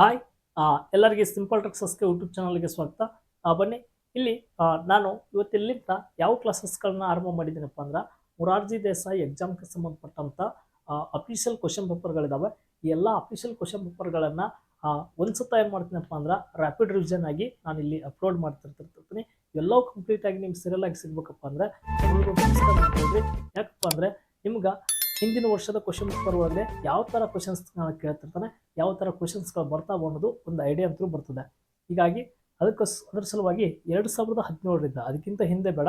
Hi. ಎಲ್ಲರಿಗೆ simple ಟ್ರಿಕ್ಸಸ್ಗೆ YouTube ಚಾನಲ್ಗೆ ಸ್ವಾಗತ. ಬನ್ನಿ. ಇಲ್ಲಿ ನಾನು ಇವತ್ತಿಲ್ಲಿಂದ ಯಾವ ಕ್ಲಾಸಸ್ಗಳನ್ನ ಆರಂಭ ಮಾಡಿದ್ದೀನಪ್ಪ ಅಂದ್ರೆ ಮುರಾರ್ಜಿ ದೇಸಾಯಿ ಎಕ್ಸಾಮ್ಗೆ ಸಂಬಂಧಪಟ್ಟಂಥ ಅಫಿಷಿಯಲ್ ಕ್ವಶನ್ ಪೇಪರ್ಗಳಿದ್ದಾವೆ ಈ ಎಲ್ಲ ಅಫಿಷಿಯಲ್ ಕ್ವಶನ್ ಪೇಪರ್ಗಳನ್ನು ಒಂದು ಏನು ಮಾಡ್ತೀನಪ್ಪ ಅಂದ್ರೆ ರ್ಯಾಪಿಡ್ ರಿವಿಷನ್ ಆಗಿ ನಾನು ಇಲ್ಲಿ ಅಪ್ಲೋಡ್ ಮಾಡ್ತಿರ್ತಿರ್ತೀನಿ. ಎಲ್ಲವೂ ಕಂಪ್ಲೀಟ್ ಆಗಿ ನಿಮ್ಗೆ ಸೀರಿಯಲ್ ಆಗಿ ಸಿಗ್ಬೇಕಪ್ಪ ಅಂದ್ರೆ. ಯಾಕಪ್ಪ ಅಂದ್ರೆ ನಿಮ್ಗೆ ಹಿಂದಿನ ವರ್ಷದ ಕ್ವಶನ್ ಪೇಪರ್ ಒಳಗೆ ಯಾವ ಥರ ಕ್ವಶನ್ಸ್ ಕೇಳ್ತಿರ್ತಾನೆ, ಯಾವ ಥರ ಕ್ವಶನ್ಸ್ಗಳು ಬರ್ತಾವೆ ಅನ್ನೋದು ಒಂದು ಐಡಿಯಾ ಅಂತೂ ಬರ್ತದೆ. ಹೀಗಾಗಿ ಅದಕ್ಕೆ ಅದರ ಸಲುವಾಗಿ ಎರಡು ಸಾವಿರದ ಹದಿನೇಳರಿಂದ, ಅದಕ್ಕಿಂತ ಹಿಂದೆ ಬೇಡ,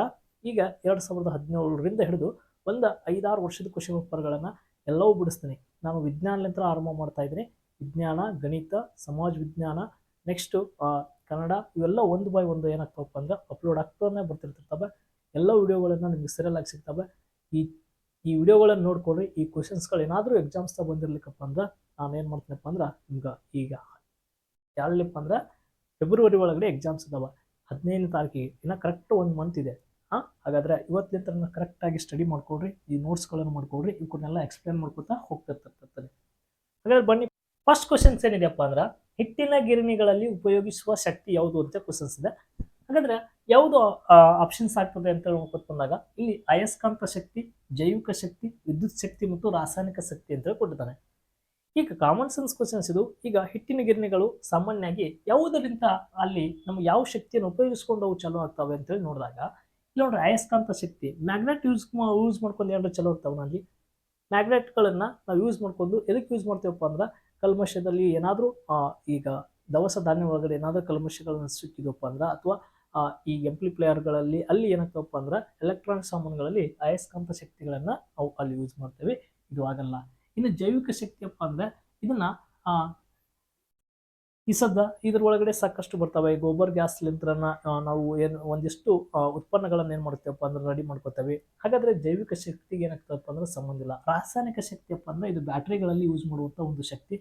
ಈಗ ಎರಡು ಸಾವಿರದ ಹದಿನೇಳರಿಂದ ಹಿಡಿದು ಒಂದು ಐದಾರು ವರ್ಷದ ಕ್ವಶನ್ ಪೇಪರ್ಗಳನ್ನು ಎಲ್ಲವೂ ಬಿಡಿಸ್ತೀನಿ. ನಾನು ವಿಜ್ಞಾನಲಿಂತ ಆರಂಭ ಮಾಡ್ತಾ ಇದ್ದೀನಿ. ವಿಜ್ಞಾನ, ಗಣಿತ, ಸಮಾಜ ವಿಜ್ಞಾನ ನೆಕ್ಸ್ಟು ಕನ್ನಡ ಇವೆಲ್ಲ ಒಂದು ಬೈ ಒಂದು ಏನಾಗ್ತಾವಪ್ಪ ಅಂದ್ರೆ ಅಪ್ಲೋಡ್ ಆಗ್ತಾನೆ ಬರ್ತಿರ್ತಿರ್ತವೆ ಎಲ್ಲ ವಿಡಿಯೋಗಳನ್ನು ನಿಮಗೆ ಆಗಿ ಸಿಗ್ತವೆ. ಈ ಈ ವಿಡಿಯೋಗಳನ್ನು ನೋಡ್ಕೊಳ್ರಿ ಈ ಕ್ವಶನ್ಸ್ಗಳು ಏನಾದರೂ ಎಕ್ಸಾಮ್ಸ್ದಾಗ ಬಂದಿರ್ಲಿಕ್ಕಪ್ಪ ಅಂದ್ರೆ ನಾನು ಏನು ಮಾಡ್ತೀನಪ್ಪ ಅಂದ್ರೆ ನಿಮ್ಗೆ ಈಗ ಯಾವ್ದಪ್ಪ ಅಂದ್ರೆ ಫೆಬ್ರವರಿ ಒಳಗಡೆ ಎಕ್ಸಾಮ್ಸ್ ಇದಾವೆ ಹದಿನೈದನೇ ತಾರೀಕಿಗೆ. ಇನ್ನು ಕರೆಕ್ಟ್ ಒಂದು ಮಂತ್ ಇದೆ. ಹಾಂ? ಹಾಗಾದರೆ ಇವತ್ತಿನ ಕರೆಕ್ಟಾಗಿ ಸ್ಟಡಿ ಮಾಡ್ಕೊಳ್ರಿ. ಈ ನೋಟ್ಸ್ಗಳನ್ನು ಮಾಡ್ಕೊಡ್ರಿ ಇವನ್ನೆಲ್ಲ ಎಕ್ಸ್ಪ್ಲೇನ್ ಮಾಡ್ಕೊತಾ ಹೋಗ್ತಿರ್ತಿರ್ತದೆ ಹಾಗಾದ್ರೆ ಬನ್ನಿ. ಫಸ್ಟ್ ಕ್ವಶನ್ಸ್ ಏನಿದೆಯಪ್ಪ ಅಂದ್ರೆ ಹಿಟ್ಟಿನ ಗಿರಣಿಗಳಲ್ಲಿ ಉಪಯೋಗಿಸುವ ಶಕ್ತಿ ಯಾವುದು ಅಂತ ಕ್ವಶನ್ಸ್ ಇದೆ. ಹಾಗಾದ್ರೆ ಯಾವುದು ಆಪ್ಷನ್ಸ್ ಆಗ್ತದೆ ಅಂತ ಹೇಳಿ ಬಂದಾಗ ಇಲ್ಲಿ ಅಯಸ್ಕಾಂತ ಶಕ್ತಿ, ಜೈವಿಕ ಶಕ್ತಿ, ವಿದ್ಯುತ್ ಶಕ್ತಿ ಮತ್ತು ರಾಸಾಯನಿಕ ಶಕ್ತಿ ಅಂತ ಹೇಳಿ ಕೊಟ್ಟಿದ್ದಾನೆ ಈಗ ಕಾಮನ್ ಸೆನ್ಸ್ ಕ್ವಶನ್ಸ್ ಇದು. ಈಗ ಹಿಟ್ಟಿನ ಗಿರಣಿಗಳು ಸಾಮಾನ್ಯವಾಗಿ ಯಾವುದರಿಂದ ಅಲ್ಲಿ ನಮ್ಗೆ ಯಾವ ಶಕ್ತಿಯನ್ನು ಉಪಯೋಗಿಸ್ಕೊಂಡು ಅವು ಚಲೋ ಆಗ್ತವೆ ಅಂತೇಳಿ ನೋಡಿದಾಗ, ಇಲ್ಲಿ ನೋಡ್ರಿ ಅಯಸ್ಕಾಂತ ಶಕ್ತಿ ಮ್ಯಾಗ್ನೆಟ್ ಯೂಸ್ ಯೂಸ್ ಮಾಡ್ಕೊಂಡು ಏನಾದ್ರು ಚಲೋ ಆಗ್ತಾವೆ ಅಲ್ಲಿ ಮ್ಯಾಗ್ನೆಟ್ಗಳನ್ನು ನಾವು ಯೂಸ್ ಮಾಡ್ಕೊಂಡು ಎದಕ್ಕೆ ಯೂಸ್ ಮಾಡ್ತೇವಪ್ಪ ಅಂದ್ರೆ ಕಲ್ಮಶದಲ್ಲಿ ಏನಾದರೂ ಈಗ ದವಸ ಧಾನ್ಯ ಒಳಗಡೆ ಏನಾದರೂ ಕಲ್ಮಶಗಳನ್ನು ಸಿಕ್ಕಿದ್ವಪ್ಪ ಅಂದ್ರೆ ಅಥವಾ ಈ ಎಂಪ್ಲಿಪ್ಲೇಯರ್ಗಳಲ್ಲಿ ಅಲ್ಲಿ ಏನಕ್ಕಪ್ಪ ಅಂದ್ರೆ ಎಲೆಕ್ಟ್ರಾನಿಕ್ ಸಾಮಾನುಗಳಲ್ಲಿ ಅಯಸ್ಕಾಂತ ಶಕ್ತಿಗಳನ್ನು ನಾವು ಅಲ್ಲಿ ಯೂಸ್ ಮಾಡ್ತೇವೆ. ಇದು ಆಗಲ್ಲ. ಇನ್ನು ಜೈವಿಕ ಶಕ್ತಿಯಪ್ಪ ಅಂದ್ರೆ ಇದನ್ನ ಈ ಸದ್ದ ಇದ್ರ ಒಳಗಡೆ ಸಾಕಷ್ಟು ಬರ್ತವೆ. ಗೋಬರ್ ಗ್ಯಾಸ್ ಲಿಂತ್ರನ ನಾವು ಏನು ಒಂದಿಷ್ಟು ಉತ್ಪನ್ನಗಳನ್ನ ಏನು ಮಾಡ್ತೇವಪ್ಪ ಅಂದ್ರೆ ರೆಡಿ ಮಾಡ್ಕೋತೇವೆ. ಹಾಗಾದ್ರೆ ಜೈವಿಕ ಶಕ್ತಿಗೆ ಏನಾಗ್ತದಪ್ಪ ಅಂದ್ರೆ ಸಂಬಂಧ ಇಲ್ಲ. ರಾಸಾಯನಿಕ ಶಕ್ತಿಯಪ್ಪ ಅಂದ್ರೆ ಇದು ಬ್ಯಾಟ್ರಿಗಳಲ್ಲಿ ಯೂಸ್ ಮಾಡುವಂಥ ಒಂದು ಶಕ್ತಿ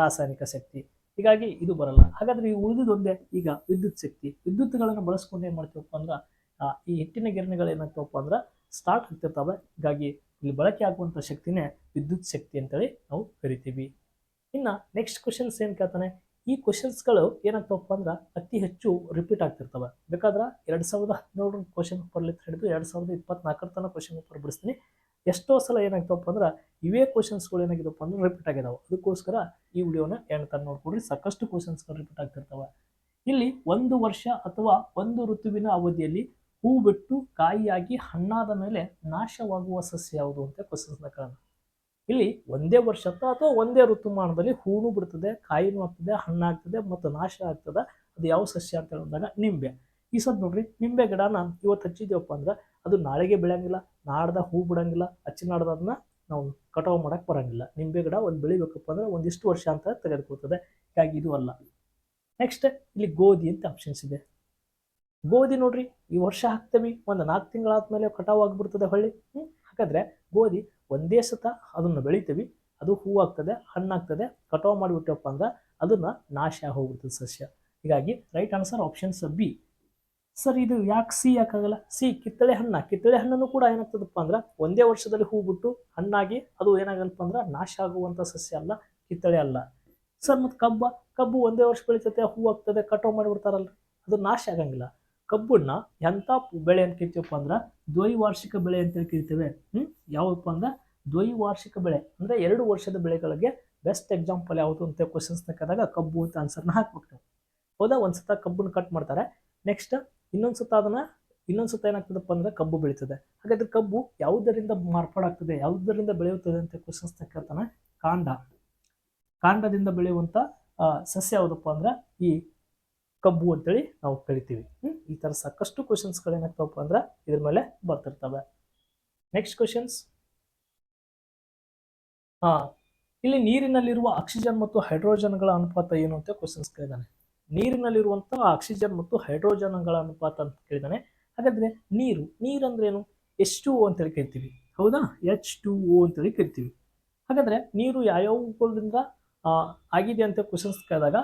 ರಾಸಾಯನಿಕ ಶಕ್ತಿ. ಹೀಗಾಗಿ ಇದು ಬರಲ್ಲ. ಹಾಗಾದ್ರೆ ಈ ಉಳಿದಿದ್ದು ಈಗ ವಿದ್ಯುತ್ ಶಕ್ತಿ. ವಿದ್ಯುತ್ಗಳನ್ನು ಬಳಸ್ಕೊಂಡು ಏನು ಮಾಡ್ತೀವಪ್ಪ ಅಂದ್ರೆ ಈ ಹಿಟ್ಟಿನ ಗಿರಣಿಗಳು ಏನಾಗ್ತವಪ್ಪ ಅಂದ್ರೆ ಸ್ಟಾರ್ಟ್ ಆಗ್ತಿರ್ತವೆ. ಹೀಗಾಗಿ ಇಲ್ಲಿ ಬಳಕೆ ಆಗುವಂಥ ಶಕ್ತಿನೇ ವಿದ್ಯುತ್ ಶಕ್ತಿ ಅಂತೇಳಿ ನಾವು ಕರಿತೀವಿ. ಇನ್ನು ನೆಕ್ಸ್ಟ್ ಕ್ವಶನ್ಸ್ ಏನು ಕೇಳ್ತಾನೆ? ಈ ಕ್ವಶನ್ಸ್ಗಳು ಏನಾಗ್ತವಪ್ಪ ಅಂದ್ರೆ ಅತಿ ಹೆಚ್ಚು ರಿಪೀಟ್ ಆಗ್ತಿರ್ತವೆ. ಬೇಕಾದ್ರೆ ಎರಡು ಸಾವಿರದ ಹದಿನೇಳರ ಕ್ವಶನ್ ಪೇಪರ್ಲಿಂದ ಹಿಡಿದು ಎರಡು ಸಾವಿರದ ಇಪ್ಪತ್ನಾಲ್ಕರ ತನಕ ಕ್ವಶನ್ ಪೇಪರ್ ಬಿಡಿಸ್ತೀನಿ. ಎಷ್ಟೋ ಸಲ ಏನಾಗ್ತವಪ್ಪ ಅಂದ್ರೆ ಇವೇ ಕ್ವಶನ್ಸ್ಗಳು ಏನಾಗಿದಪ್ಪ ಅಂದ್ರೆ ರಿಪೀಟ್ ಆಗಿದಾವೆ. ಅದಕ್ಕೋಸ್ಕರ ಈ ವಿಡಿಯೋನ ಏನು ತರ ನೋಡ್ಕೊಡ್ರಿ. ಸಾಕಷ್ಟು ಕ್ವಶನ್ಸ್ಗಳು ರಿಪೀಟ್ ಆಗ್ತಿರ್ತಾವೆ. ಇಲ್ಲಿ ಒಂದು ವರ್ಷ ಅಥವಾ ಒಂದು ಋತುವಿನ ಅವಧಿಯಲ್ಲಿ ಹೂ ಬಿಟ್ಟು ಕಾಯಿಯಾಗಿ ಹಣ್ಣಾದ ಮೇಲೆ ನಾಶವಾಗುವ ಸಸ್ಯ ಯಾವುದು ಅಂತ ಕ್ವಶನ್ಸ್ನ ಕಾರಣ ಇಲ್ಲಿ ಒಂದೇ ವರ್ಷ ಅಥವಾ ಒಂದೇ ಋತುಮಾನದಲ್ಲಿ ಹೂನು ಬಿಡ್ತದೆ, ಕಾಯಿನೂ ಆಗ್ತದೆ, ಹಣ್ಣಾಗ್ತದೆ, ಮತ್ತು ನಾಶ ಆಗ್ತದೆ, ಅದು ಯಾವ ಸಸ್ಯ ಅಂತ ಹೇಳಿದಾಗ ನಿಂಬೆ. ಈ ಸದ್ ನೋಡ್ರಿ, ನಿಂಬೆ ನಾನು ಇವತ್ತು ಹಚ್ಚಿದ್ದೀವಪ್ಪ ಅಂದ್ರೆ ಅದು ನಾಳೆಗೆ ಬೆಳೆಯಂಗಿಲ್ಲ, ನಾಡ್ದ ಹೂ ಬಿಡಂಗಿಲ್ಲ, ಹಚ್ಚಿ ನಾಡ್ದ ಅದನ್ನ ನಾವು ಕಟಾವು ಮಾಡಕ್ಕೆ ಬರಂಗಿಲ್ಲ. ನಿಂಬೆ ಗಿಡ ಒಂದು ಬೆಳಿಬೇಕಪ್ಪ ಅಂದ್ರೆ ಒಂದಿಷ್ಟು ವರ್ಷ ಅಂತ ತೆಗೆದುಕೊಳ್ತದೆ. ಹೀಗಾಗಿ ಇದು ಅಲ್ಲ. ನೆಕ್ಸ್ಟ್ ಇಲ್ಲಿ ಗೋಧಿ ಅಂತ ಆಪ್ಷನ್ಸ್ ಇದೆ. ಗೋಧಿ ನೋಡ್ರಿ, ಈ ವರ್ಷ ಹಾಕ್ತೇವೆ, ಒಂದು ನಾಲ್ಕು ತಿಂಗಳಾದ್ಮೇಲೆ ಕಟಾವು ಆಗಿಬಿಡ್ತದೆ ಹೊಳ್ಳಿ. ಹಾಗಾದ್ರೆ ಗೋಧಿ ಒಂದೇ ಸತ ಅದನ್ನು ಬೆಳಿತೀವಿ, ಅದು ಹೂ ಆಗ್ತದೆ ಹಣ್ಣಾಗ್ತದೆ ಕಟಾವು ಮಾಡಿಬಿಟ್ಟಪ್ಪ ಅಂದ್ರೆ ಅದನ್ನ ನಾಶ ಹೋಗ್ಬಿಡ್ತದೆ ಸಸ್ಯ. ಹೀಗಾಗಿ right answer options B sir, ಇದು ಯಾಕೆ ಸಿ ಯಾಕಾಗಲ್ಲ? ಸಿ ಕಿತ್ತಳೆ ಹಣ್ಣ. ಕಿತ್ತಳೆ ಹಣ್ಣನ್ನು ಕೂಡ ಏನಾಗ್ತದಪ್ಪ ಅಂದ್ರೆ ಒಂದೇ ವರ್ಷದಲ್ಲಿ ಹೂ ಬಿಟ್ಟು ಹಣ್ಣಾಗಿ ಅದು ಏನಾಗಲ್ಲಪ್ಪ ಅಂದ್ರೆ ನಾಶ ಆಗುವಂಥ ಸಸ್ಯ ಅಲ್ಲ, ಕಿತ್ತಳೆ ಅಲ್ಲ. ಸರ್, ಮತ್ತು ಕಬ್ಬ? ಕಬ್ಬು ಒಂದೇ ವರ್ಷ ಬೆಳಿತೈತೆ ಹೂ ಆಗ್ತದೆ, ಕಟಾವು ಮಾಡಿಬಿಡ್ತಾರಲ್ಲ, ಅದು ನಾಶ ಆಗಂಗಿಲ್ಲ. ಕಬ್ಬನ್ನ ಎಂಥ ಬೆಳೆ ಅಂತ ಕರಿತೀವಪ್ಪ ಅಂದ್ರೆ ದ್ವೈವಾರ್ಷಿಕ ಬೆಳೆ ಅಂತ ಕರಿತೇವೆ. ಹ್ಞೂ ಯಾವಪ್ಪ ಅಂದ್ರೆ ದ್ವೈವಾರ್ಷಿಕ ಬೆಳೆ. ಅಂದರೆ ಎರಡು ವರ್ಷದ ಬೆಳೆಗಳಿಗೆ ಬೆಸ್ಟ್ ಎಕ್ಸಾಂಪಲ್ ಯಾವುದು ಅಂತ ಕ್ವಶನ್ಸ್ನ ಕರೆದಾಗ ಕಬ್ಬು ಅಂತ ಆನ್ಸರ್ನ ಹಾಕ್ಬೇಕು ಹೌದಾ, ಒಂದ್ಸತ ಕಬ್ಬನ್ನು ಕಟ್ ಮಾಡ್ತಾರೆ. ನೆಕ್ಸ್ಟ್ ಇನ್ನೊಂದು ಸುತ್ತ ಅದನ್ನ ಇನ್ನೊಂದು ಸುತ್ತ ಏನಾಗ್ತದಪ್ಪ ಅಂದ್ರೆ ಕಬ್ಬು ಬೆಳೀತದೆ. ಹಾಗಾದ್ರೆ ಕಬ್ಬು ಯಾವುದರಿಂದ ಮಾರ್ಪಾಡಾಗ್ತದೆ ಯಾವುದರಿಂದ ಬೆಳೆಯುತ್ತದೆ ಅಂತ ಕ್ವಶನ್ಸ್ ಕೇಳ್ತಾನೆ ಕಾಂಡ. ಕಾಂಡದಿಂದ ಬೆಳೆಯುವಂಥ ಸಸ್ಯ ಯಾವುದಪ್ಪ ಅಂದ್ರೆ ಈ ಕಬ್ಬು ಅಂತೇಳಿ ನಾವು ಕರಿತೀವಿ. ಹ್ಮ್? ಈ ಥರ ಸಾಕಷ್ಟು ಕ್ವಶನ್ಸ್ಗಳು ಏನಾಗ್ತಾವಪ್ಪ ಅಂದ್ರೆ ಇದ್ರ ಮೇಲೆ ಬರ್ತಿರ್ತವೆ. ನೆಕ್ಸ್ಟ್ ಕ್ವಶನ್ಸ್ ಹಾ ಇಲ್ಲಿ ನೀರಿನಲ್ಲಿರುವ ಆಕ್ಸಿಜನ್ ಮತ್ತು ಹೈಡ್ರೋಜನ್ಗಳ ಅನುಪಾತ ಏನು ಅಂತ ಕ್ವಶನ್ಸ್ ಕೇಳಿದಾನೆ. ನೀರಿನಲ್ಲಿರುವಂತಹ ಆಕ್ಸಿಜನ್ ಮತ್ತು ಹೈಡ್ರೋಜನ್ಗಳ ಅನುಪಾತ ಅಂತ ಕೇಳಿದಾನೆ. ಹಾಗಾದ್ರೆ ನೀರು, ನೀರಂದ್ರೇನು? ಎಚ್ ಟು ಓ ಅಂತೇಳಿ ಕರಿತೀವಿ. ಹೌದಾ? ಎಚ್ ಟು ಓ ಅಂತೇಳಿ ಕರಿತೀವಿ. ಹಾಗಾದ್ರೆ ನೀರು ಯಾವ್ಯಾವುಗಳಿಂದ ಆಗಿದೆ ಅಂತ ಕ್ವಶನ್ಸ್ ಕೇಳಿದಾಗ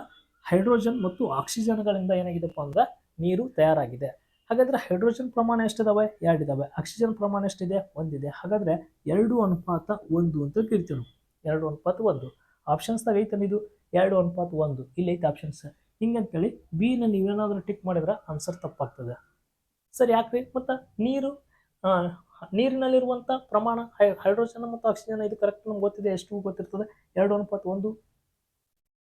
ಹೈಡ್ರೋಜನ್ ಮತ್ತು ಆಕ್ಸಿಜನ್ಗಳಿಂದ ಏನಾಗಿದೆಪ್ಪ ಅಂದ್ರೆ ನೀರು ತಯಾರಾಗಿದೆ. ಹಾಗಾದ್ರೆ ಹೈಡ್ರೋಜನ್ ಪ್ರಮಾಣ ಎಷ್ಟಿದಾವೆ? ಎರಡು ಇದಾವೆ ಆಕ್ಸಿಜನ್ ಪ್ರಮಾಣ ಎಷ್ಟಿದೆ? ಒಂದಿದೆ. ಹಾಗಾದ್ರೆ ಎರಡು ಅನುಪಾತ ಒಂದು ಅಂತ ಕರಿತೀವಿ ನಾವು. ಎರಡು ಅನುಪಾತ ಒಂದು. ಆಪ್ಷನ್ಸ್ದಾಗ ಐತನ ಇದು? ಎರಡು ಅನುಪಾತ ಒಂದು. ಇಲ್ಲಿ ಐತೆ ಆಪ್ಷನ್ಸ್ ಹಿಂಗಂತೇಳಿ ಬಿನ ನೀವೇನಾದರೂ ಟಿಕ್ ಮಾಡಿದ್ರೆ ಆನ್ಸರ್ ತಪ್ಪಾಗ್ತದೆ. ಸರಿ ಯಾಕ್ರಿ ಮತ್ತು ನೀರು ನೀರಿನಲ್ಲಿರುವಂಥ ಪ್ರಮಾಣ, ಹೈ- ಹೈಡ್ರೋಜನ್ ಮತ್ತು ಆಕ್ಸಿಜನ್ ಇದು ಕರೆಕ್ಟ್ ನಮ್ಗೆ ಗೊತ್ತಿದೆ, ಎಷ್ಟು ಗೊತ್ತಿರ್ತದೆ? ಎರಡು ಅನುಪಾತ ಒಂದು.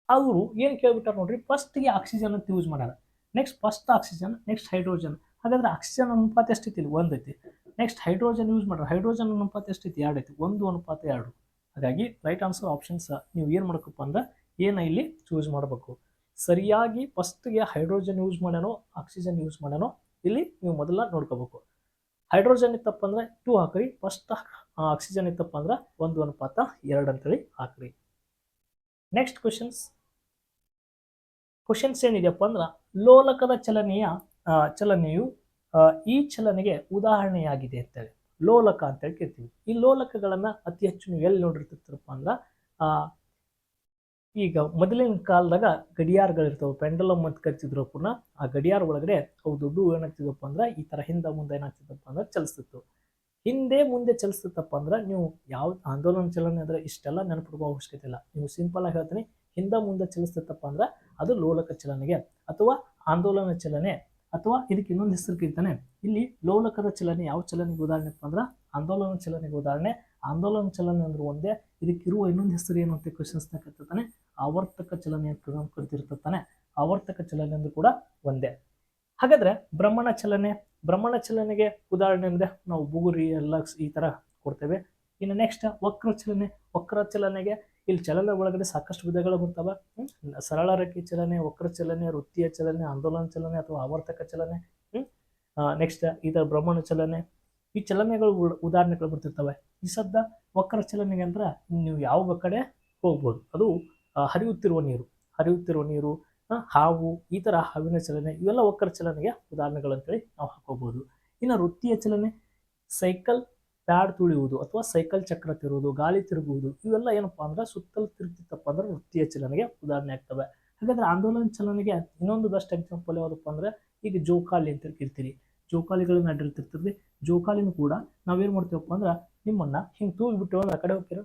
ಅವರು ಏನು ಕೇಳ್ಬಿಟ್ಟಾರೆ ನೋಡ್ರಿ ಫಸ್ಟ್ಗೆ ಆಕ್ಸಿಜನ್ ಅಂತ ಯೂಸ್ ಮಾಡ್ಯಾರ. Next first oxygen next hydrogen ಹಾಗಾದ್ರೆ ಆಕ್ಸಿಜನ್ ಅನುಪಾತ ಎಷ್ಟೈತಿ ಇಲ್ಲಿ? ಒಂದು ಐತಿ. ನೆಕ್ಸ್ಟ್ ಹೈಡ್ರೋಜನ್ ಯೂಸ್ ಮಾಡ್ರೆ ಹೈಡ್ರೋಜನ್ ಅನುಪಾತ ಎಷ್ಟೈತಿ? ಎರಡು ಐತಿ. ಒಂದು ಅನುಪಾತ ಎರಡು. ಹಾಗಾಗಿ ರೈಟ್ ಆನ್ಸರ್ ಆಪ್ಷನ್ಸ್ ನೀವು ಏನು ಮಾಡ್ಬೇಕಪ್ಪ ಅಂದ್ರೆ ಏನು ಇಲ್ಲಿ ಚೂಸ್ ಮಾಡಬೇಕು. ಸರಿಯಾಗಿ ಫಸ್ಟ್ಗೆ ಹೈಡ್ರೋಜನ್ ಯೂಸ್ ಮಾಡ್ಯಾನೋ ಆಕ್ಸಿಜನ್ ಯೂಸ್ ಮಾಡ್ಯಾನೋ ಇಲ್ಲಿ ನೀವು ಮೊದಲ ನೋಡ್ಕೋಬೇಕು. ಹೈಡ್ರೋಜನ್ ಇತ್ತಪ್ಪ ಅಂದ್ರೆ ಟೂ ಹಾಕ್ರಿ. ಫಸ್ಟ್ ಆಕ್ಸಿಜನ್ ಇತ್ತಪ್ಪ ಅಂದ್ರೆ ಒಂದು ಅನುಪಾತ ಎರಡು ಅಂತೇಳಿ ಹಾಕ್ರಿ. ನೆಕ್ಸ್ಟ್ ಕ್ವಶನ್ಸ್ ಕ್ವಶನ್ಸ್ ಏನಿದೆಯಪ್ಪ ಅಂದ್ರೆ ಲೋಲಕದ ಚಲನೆಯ ಚಲನೆಯು ಈ ಚಲನೆಗೆ ಉದಾಹರಣೆಯಾಗಿದೆ ಅಂತೇಳಿ. ಲೋಲಕ ಅಂತೇಳಿ ಕೇಳ್ತೀವಿ. ಈ ಲೋಲಕಗಳನ್ನ ಅತಿ ಹೆಚ್ಚು ನೀವು ಎಲ್ಲಿ ನೋಡಿರ್ತಿರ್ತೀರಪ್ಪ ಅಂದ್ರೆ ಈಗ ಮೊದಲಿನ ಕಾಲದಾಗ ಗಡಿಯಾರಗಳಿರ್ತಾವೆ, ಪೆಂಡಲಮ್ ಅಂತ ಕರಿತಿದ್ರು ಪುನಃ, ಆ ಗಡಿಯಾರ ಒಳಗಡೆ ಅವು ದುಡ್ಡು ಏನಾಗ್ತಿದಪ್ಪ ಅಂದ್ರೆ ಈ ತರ ಹಿಂದೆ ಮುಂದೆ ಏನಾಗ್ತಿದಪ್ಪ ಅಂದ್ರೆ ಚಲಿಸ್ತಿತ್ತು. ಹಿಂದೆ ಮುಂದೆ ಚಲಿಸ್ತಿತ್ತಪ್ಪ ಅಂದ್ರೆ ನೀವು ಯಾವ ಆಂದೋಲನ ಚಲನೆ ಅಂದ್ರೆ ಇಷ್ಟೆಲ್ಲ ನೆನಪಿಡುವ ಅವಶ್ಯಕತೆ ಇಲ್ಲ. ನೀವು ಸಿಂಪಲ್ ಆಗಿ ಹೇಳ್ತೀನಿ, ಹಿಂದೆ ಮುಂದೆ ಚಲಿಸ್ತಿತ್ತಪ್ಪ ಅಂದ್ರೆ ಅದು ಲೋಲಕ ಚಲನೆಗೆ ಅಥವಾ ಆಂದೋಲನ ಚಲನೆ ಅಥವಾ ಇದಕ್ಕೆ ಇನ್ನೊಂದು ಹೆಸರು ಕರೀತಾನೆ ಇಲ್ಲಿ ಲೋಲಕದ ಚಲನೆ ಯಾವ ಚಲನೆಗೆ ಉದಾಹರಣೆಪ್ಪ ಅಂದ್ರೆ ಆಂದೋಲನ ಚಲನೆಗೆ ಉದಾಹರಣೆ ಆಂದೋಲನ ಚಲನೆ ಅಂದ್ರೆ ಒಂದೇ ಇದಕ್ಕಿರುವ ಇನ್ನೊಂದು ಹೆಸರು ಏನು ಅಂತ ಕ್ವಶನ್ಸ್ನ ಕರ್ತಿರ್ತಾನೆ ಆವರ್ತಕ ಚಲನೆ ಅಂತ ಕರಿತಿರ್ತಾನೆ ಆವರ್ತಕ ಚಲನೆ ಅಂದ್ರೆ ಕೂಡ ಒಂದೇ. ಹಾಗಾದ್ರೆ ಬ್ರಹ್ಮಣ ಚಲನೆ ಬ್ರಹ್ಮಣ ಚಲನೆಗೆ ಉದಾಹರಣೆ ಅಂದ್ರೆ ನಾವು ಬುಗುರಿ ಎಲ್ಲ ಈ ತರ ಕೊಡ್ತೇವೆ. ಇನ್ನು ನೆಕ್ಸ್ಟ್ ವಕ್ರ ಚಲನೆ, ವಕ್ರ ಚಲನೆಗೆ ಇಲ್ಲಿ ಚಲನೆ ಒಳಗಡೆ ಸಾಕಷ್ಟು ವಿಧಗಳು ಬರ್ತವೆ? ಸರಳ ರೇಖೆ ಚಲನೆ, ವಕ್ರ ಚಲನೆ, ವೃತ್ತಿಯ ಚಲನೆ, ಆಂದೋಲನ ಚಲನೆ ಅಥವಾ ಆವರ್ತಕ ಚಲನೆ. ನೆಕ್ಸ್ಟ್ ಈ ಥರ ಭ್ರಮಣ ಚಲನೆ ಈ ಚಲನೆಗಳು ಉದಾಹರಣೆಗಳು ಬರ್ತಿರ್ತವೆ. ಈ ವಕ್ರ ಚಲನೆಗೆ ಅಂದ್ರೆ ನೀವು ಯಾವ ಕಡೆ ಹೋಗ್ಬೋದು. ಅದು ಹರಿಯುತ್ತಿರುವ ನೀರು. ಹರಿಯುತ್ತಿರುವ ನೀರು ಹಾವು, ಈ ಥರ ಹಾವಿನ ಚಲನೆ, ಇವೆಲ್ಲ ವಕ್ರ ಚಲನೆಗೆ ಉದಾಹರಣೆಗಳು ಅಂತೇಳಿ ನಾವು ಹಾಕೋಬಹುದು ಇನ್ನು ವೃತ್ತಿಯ ಚಲನೆ, ಸೈಕಲ್ ಪ್ಯಾಡ್ ತುಳಿಯುವುದು ಅಥವಾ ಸೈಕಲ್ ಚಕ್ರ ತಿರುವುದು, ಗಾಳಿ ತಿರುಗುವುದು, ಇವೆಲ್ಲ ಏನಪ್ಪಾ ಅಂದ್ರೆ ಸುತ್ತಲೂ ತಿರುಗ್ತಿತ್ತಪ್ಪ ಅಂದ್ರೆ ವೃತ್ತಿಯ ಚಲನೆಗೆ ಉದಾಹರಣೆ ಆಗ್ತವೆ. ಹಾಗಾದ್ರೆ ಆಂದೋಲನ ಚಲನೆಗೆ ಇನ್ನೊಂದು ಬೆಸ್ಟ್ ಎಕ್ಸಾಂಪಲ್ ಯಾವುದಪ್ಪ ಅಂದ್ರೆ ಈಗ ಜೋಕಾಲಿ ಅಂತ ಕರಿತೀರಿ ಜೋಕಾಲಿಗಳನ್ನ ಅಡ್ಡಿರ್ತಿರ್ತದೆ ಜೋಕಾಲಿನೂ ಕೂಡ ನಾವೇನು ಮಾಡ್ತೀವಪ್ಪ ಅಂದ್ರೆ ನಿಮ್ಮನ್ನ ಹಿಂಗೆ ತೂಗಿಬಿಟ್ಟು ಅಂದ್ರೆ ಆ ಕಡೆ ಹೋಗ್ತೀರ?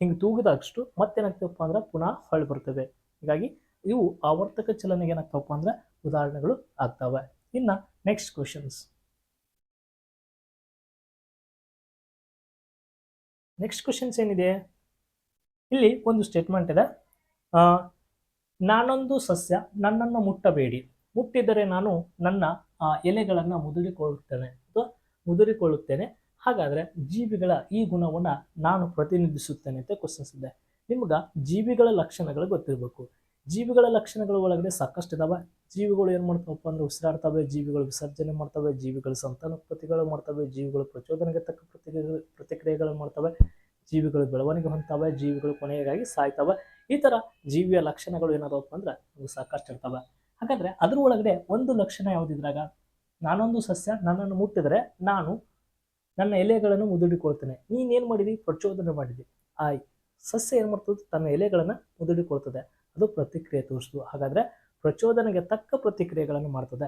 ಹಿಂಗೆ ತೂಗಿದಷ್ಟು ಮತ್ತೇನಾಗ್ತೇವಪ್ಪ ಅಂದ್ರೆ ಪುನಃ ಹೊಳ್ಳಿ ಬರ್ತವೆ. ಹೀಗಾಗಿ ಇವು ಆವರ್ತಕ ಚಲನೆಗೆ ಏನಾಗ್ತವಪ್ಪ ಅಂದ್ರೆ ಉದಾಹರಣೆಗಳು ಆಗ್ತವೆ. ಇನ್ನು ನೆಕ್ಸ್ಟ್ ಕ್ವಶನ್ಸ್ ನೆಕ್ಸ್ಟ್ ಕ್ವಶನ್ಸ್ ಏನಿದೆ? ಇಲ್ಲಿ ಒಂದು ಸ್ಟೇಟ್ಮೆಂಟ್ ಇದೆ. ನಾನೊಂದು ಸಸ್ಯ ನನ್ನನ್ನು ಮುಟ್ಟಬೇಡಿ. ಮುಟ್ಟಿದರೆ ನಾನು ನನ್ನ ಎಲೆಗಳನ್ನು ಮುದುರಿಕೊಳ್ಳುತ್ತೇನೆ ಅಥವಾ ಮುದುರಿಕೊಳ್ಳುತ್ತೇನೆ. ಹಾಗಾದರೆ ಜೀವಿಗಳ ಈ ಗುಣವನ್ನು ನಾನು ಪ್ರತಿನಿಧಿಸುತ್ತೇನೆ ಅಂತ ಕ್ವಶನ್ಸ್ ಇದೆ. ನಿಮ್ಗೆ ಜೀವಿಗಳ ಲಕ್ಷಣಗಳು ಗೊತ್ತಿರಬೇಕು. ಜೀವಿಗಳ ಲಕ್ಷಣಗಳ ಒಳಗಡೆ ಸಾಕಷ್ಟು ಇದಾವೆ. ಜೀವಿಗಳು ಏನು ಮಾಡ್ತಾವಪ್ಪ ಅಂದ್ರೆ ಉಸಿರಾಡ್ತವೆ, ಜೀವಿಗಳು ವಿಸರ್ಜನೆ ಮಾಡ್ತವೆ, ಜೀವಿಗಳು ಸಂತಾನೋತ್ಪತ್ತಿಗಳು ಮಾಡ್ತವೆ, ಜೀವಿಗಳು ಪ್ರಚೋದನೆಗೆ ತಕ್ಕ ಪ್ರತಿಕ್ರಿಯೆ ಪ್ರತಿಕ್ರಿಯೆಗಳು ಮಾಡ್ತವೆ, ಜೀವಿಗಳು ಬೆಳವಣಿಗೆ ಹೊಂದ್ತವೆ, ಜೀವಿಗಳು ಕೊನೆಯಾಗಿ ಸಾಯ್ತವೆ. ಈ ಥರ ಜೀವಿಯ ಲಕ್ಷಣಗಳು ಏನಾದವಪ್ಪ ಅಂದ್ರೆ ಸಾಕಷ್ಟು ಇರ್ತವೆ. ಹಾಗಾದ್ರೆ ಅದ್ರ ಒಳಗಡೆ ಒಂದು ಲಕ್ಷಣ ಯಾವುದಿದ್ರಾಗ? ನಾನೊಂದು ಸಸ್ಯ, ನನ್ನನ್ನು ಮುಟ್ಟಿದರೆ ನಾನು ನನ್ನ ಎಲೆಗಳನ್ನು ಮುದುಡಿಕೊಳ್ತೇನೆ. ನೀನೇನು ಮಾಡಿದಿ? ಪ್ರಚೋದನೆ ಮಾಡಿದಿ. ಆ ಸಸ್ಯ ಏನು ಮಾಡ್ತದೆ? ತನ್ನ ಎಲೆಗಳನ್ನು ಮುದುಡಿಕೊಳ್ತದೆ. ಅದು ಪ್ರತಿಕ್ರಿಯೆ ತೋರಿಸ್ತು. ಹಾಗಾದ್ರೆ ಪ್ರಚೋದನೆಗೆ ತಕ್ಕ ಪ್ರತಿಕ್ರಿಯೆಗಳನ್ನು ಮಾಡ್ತದೆ.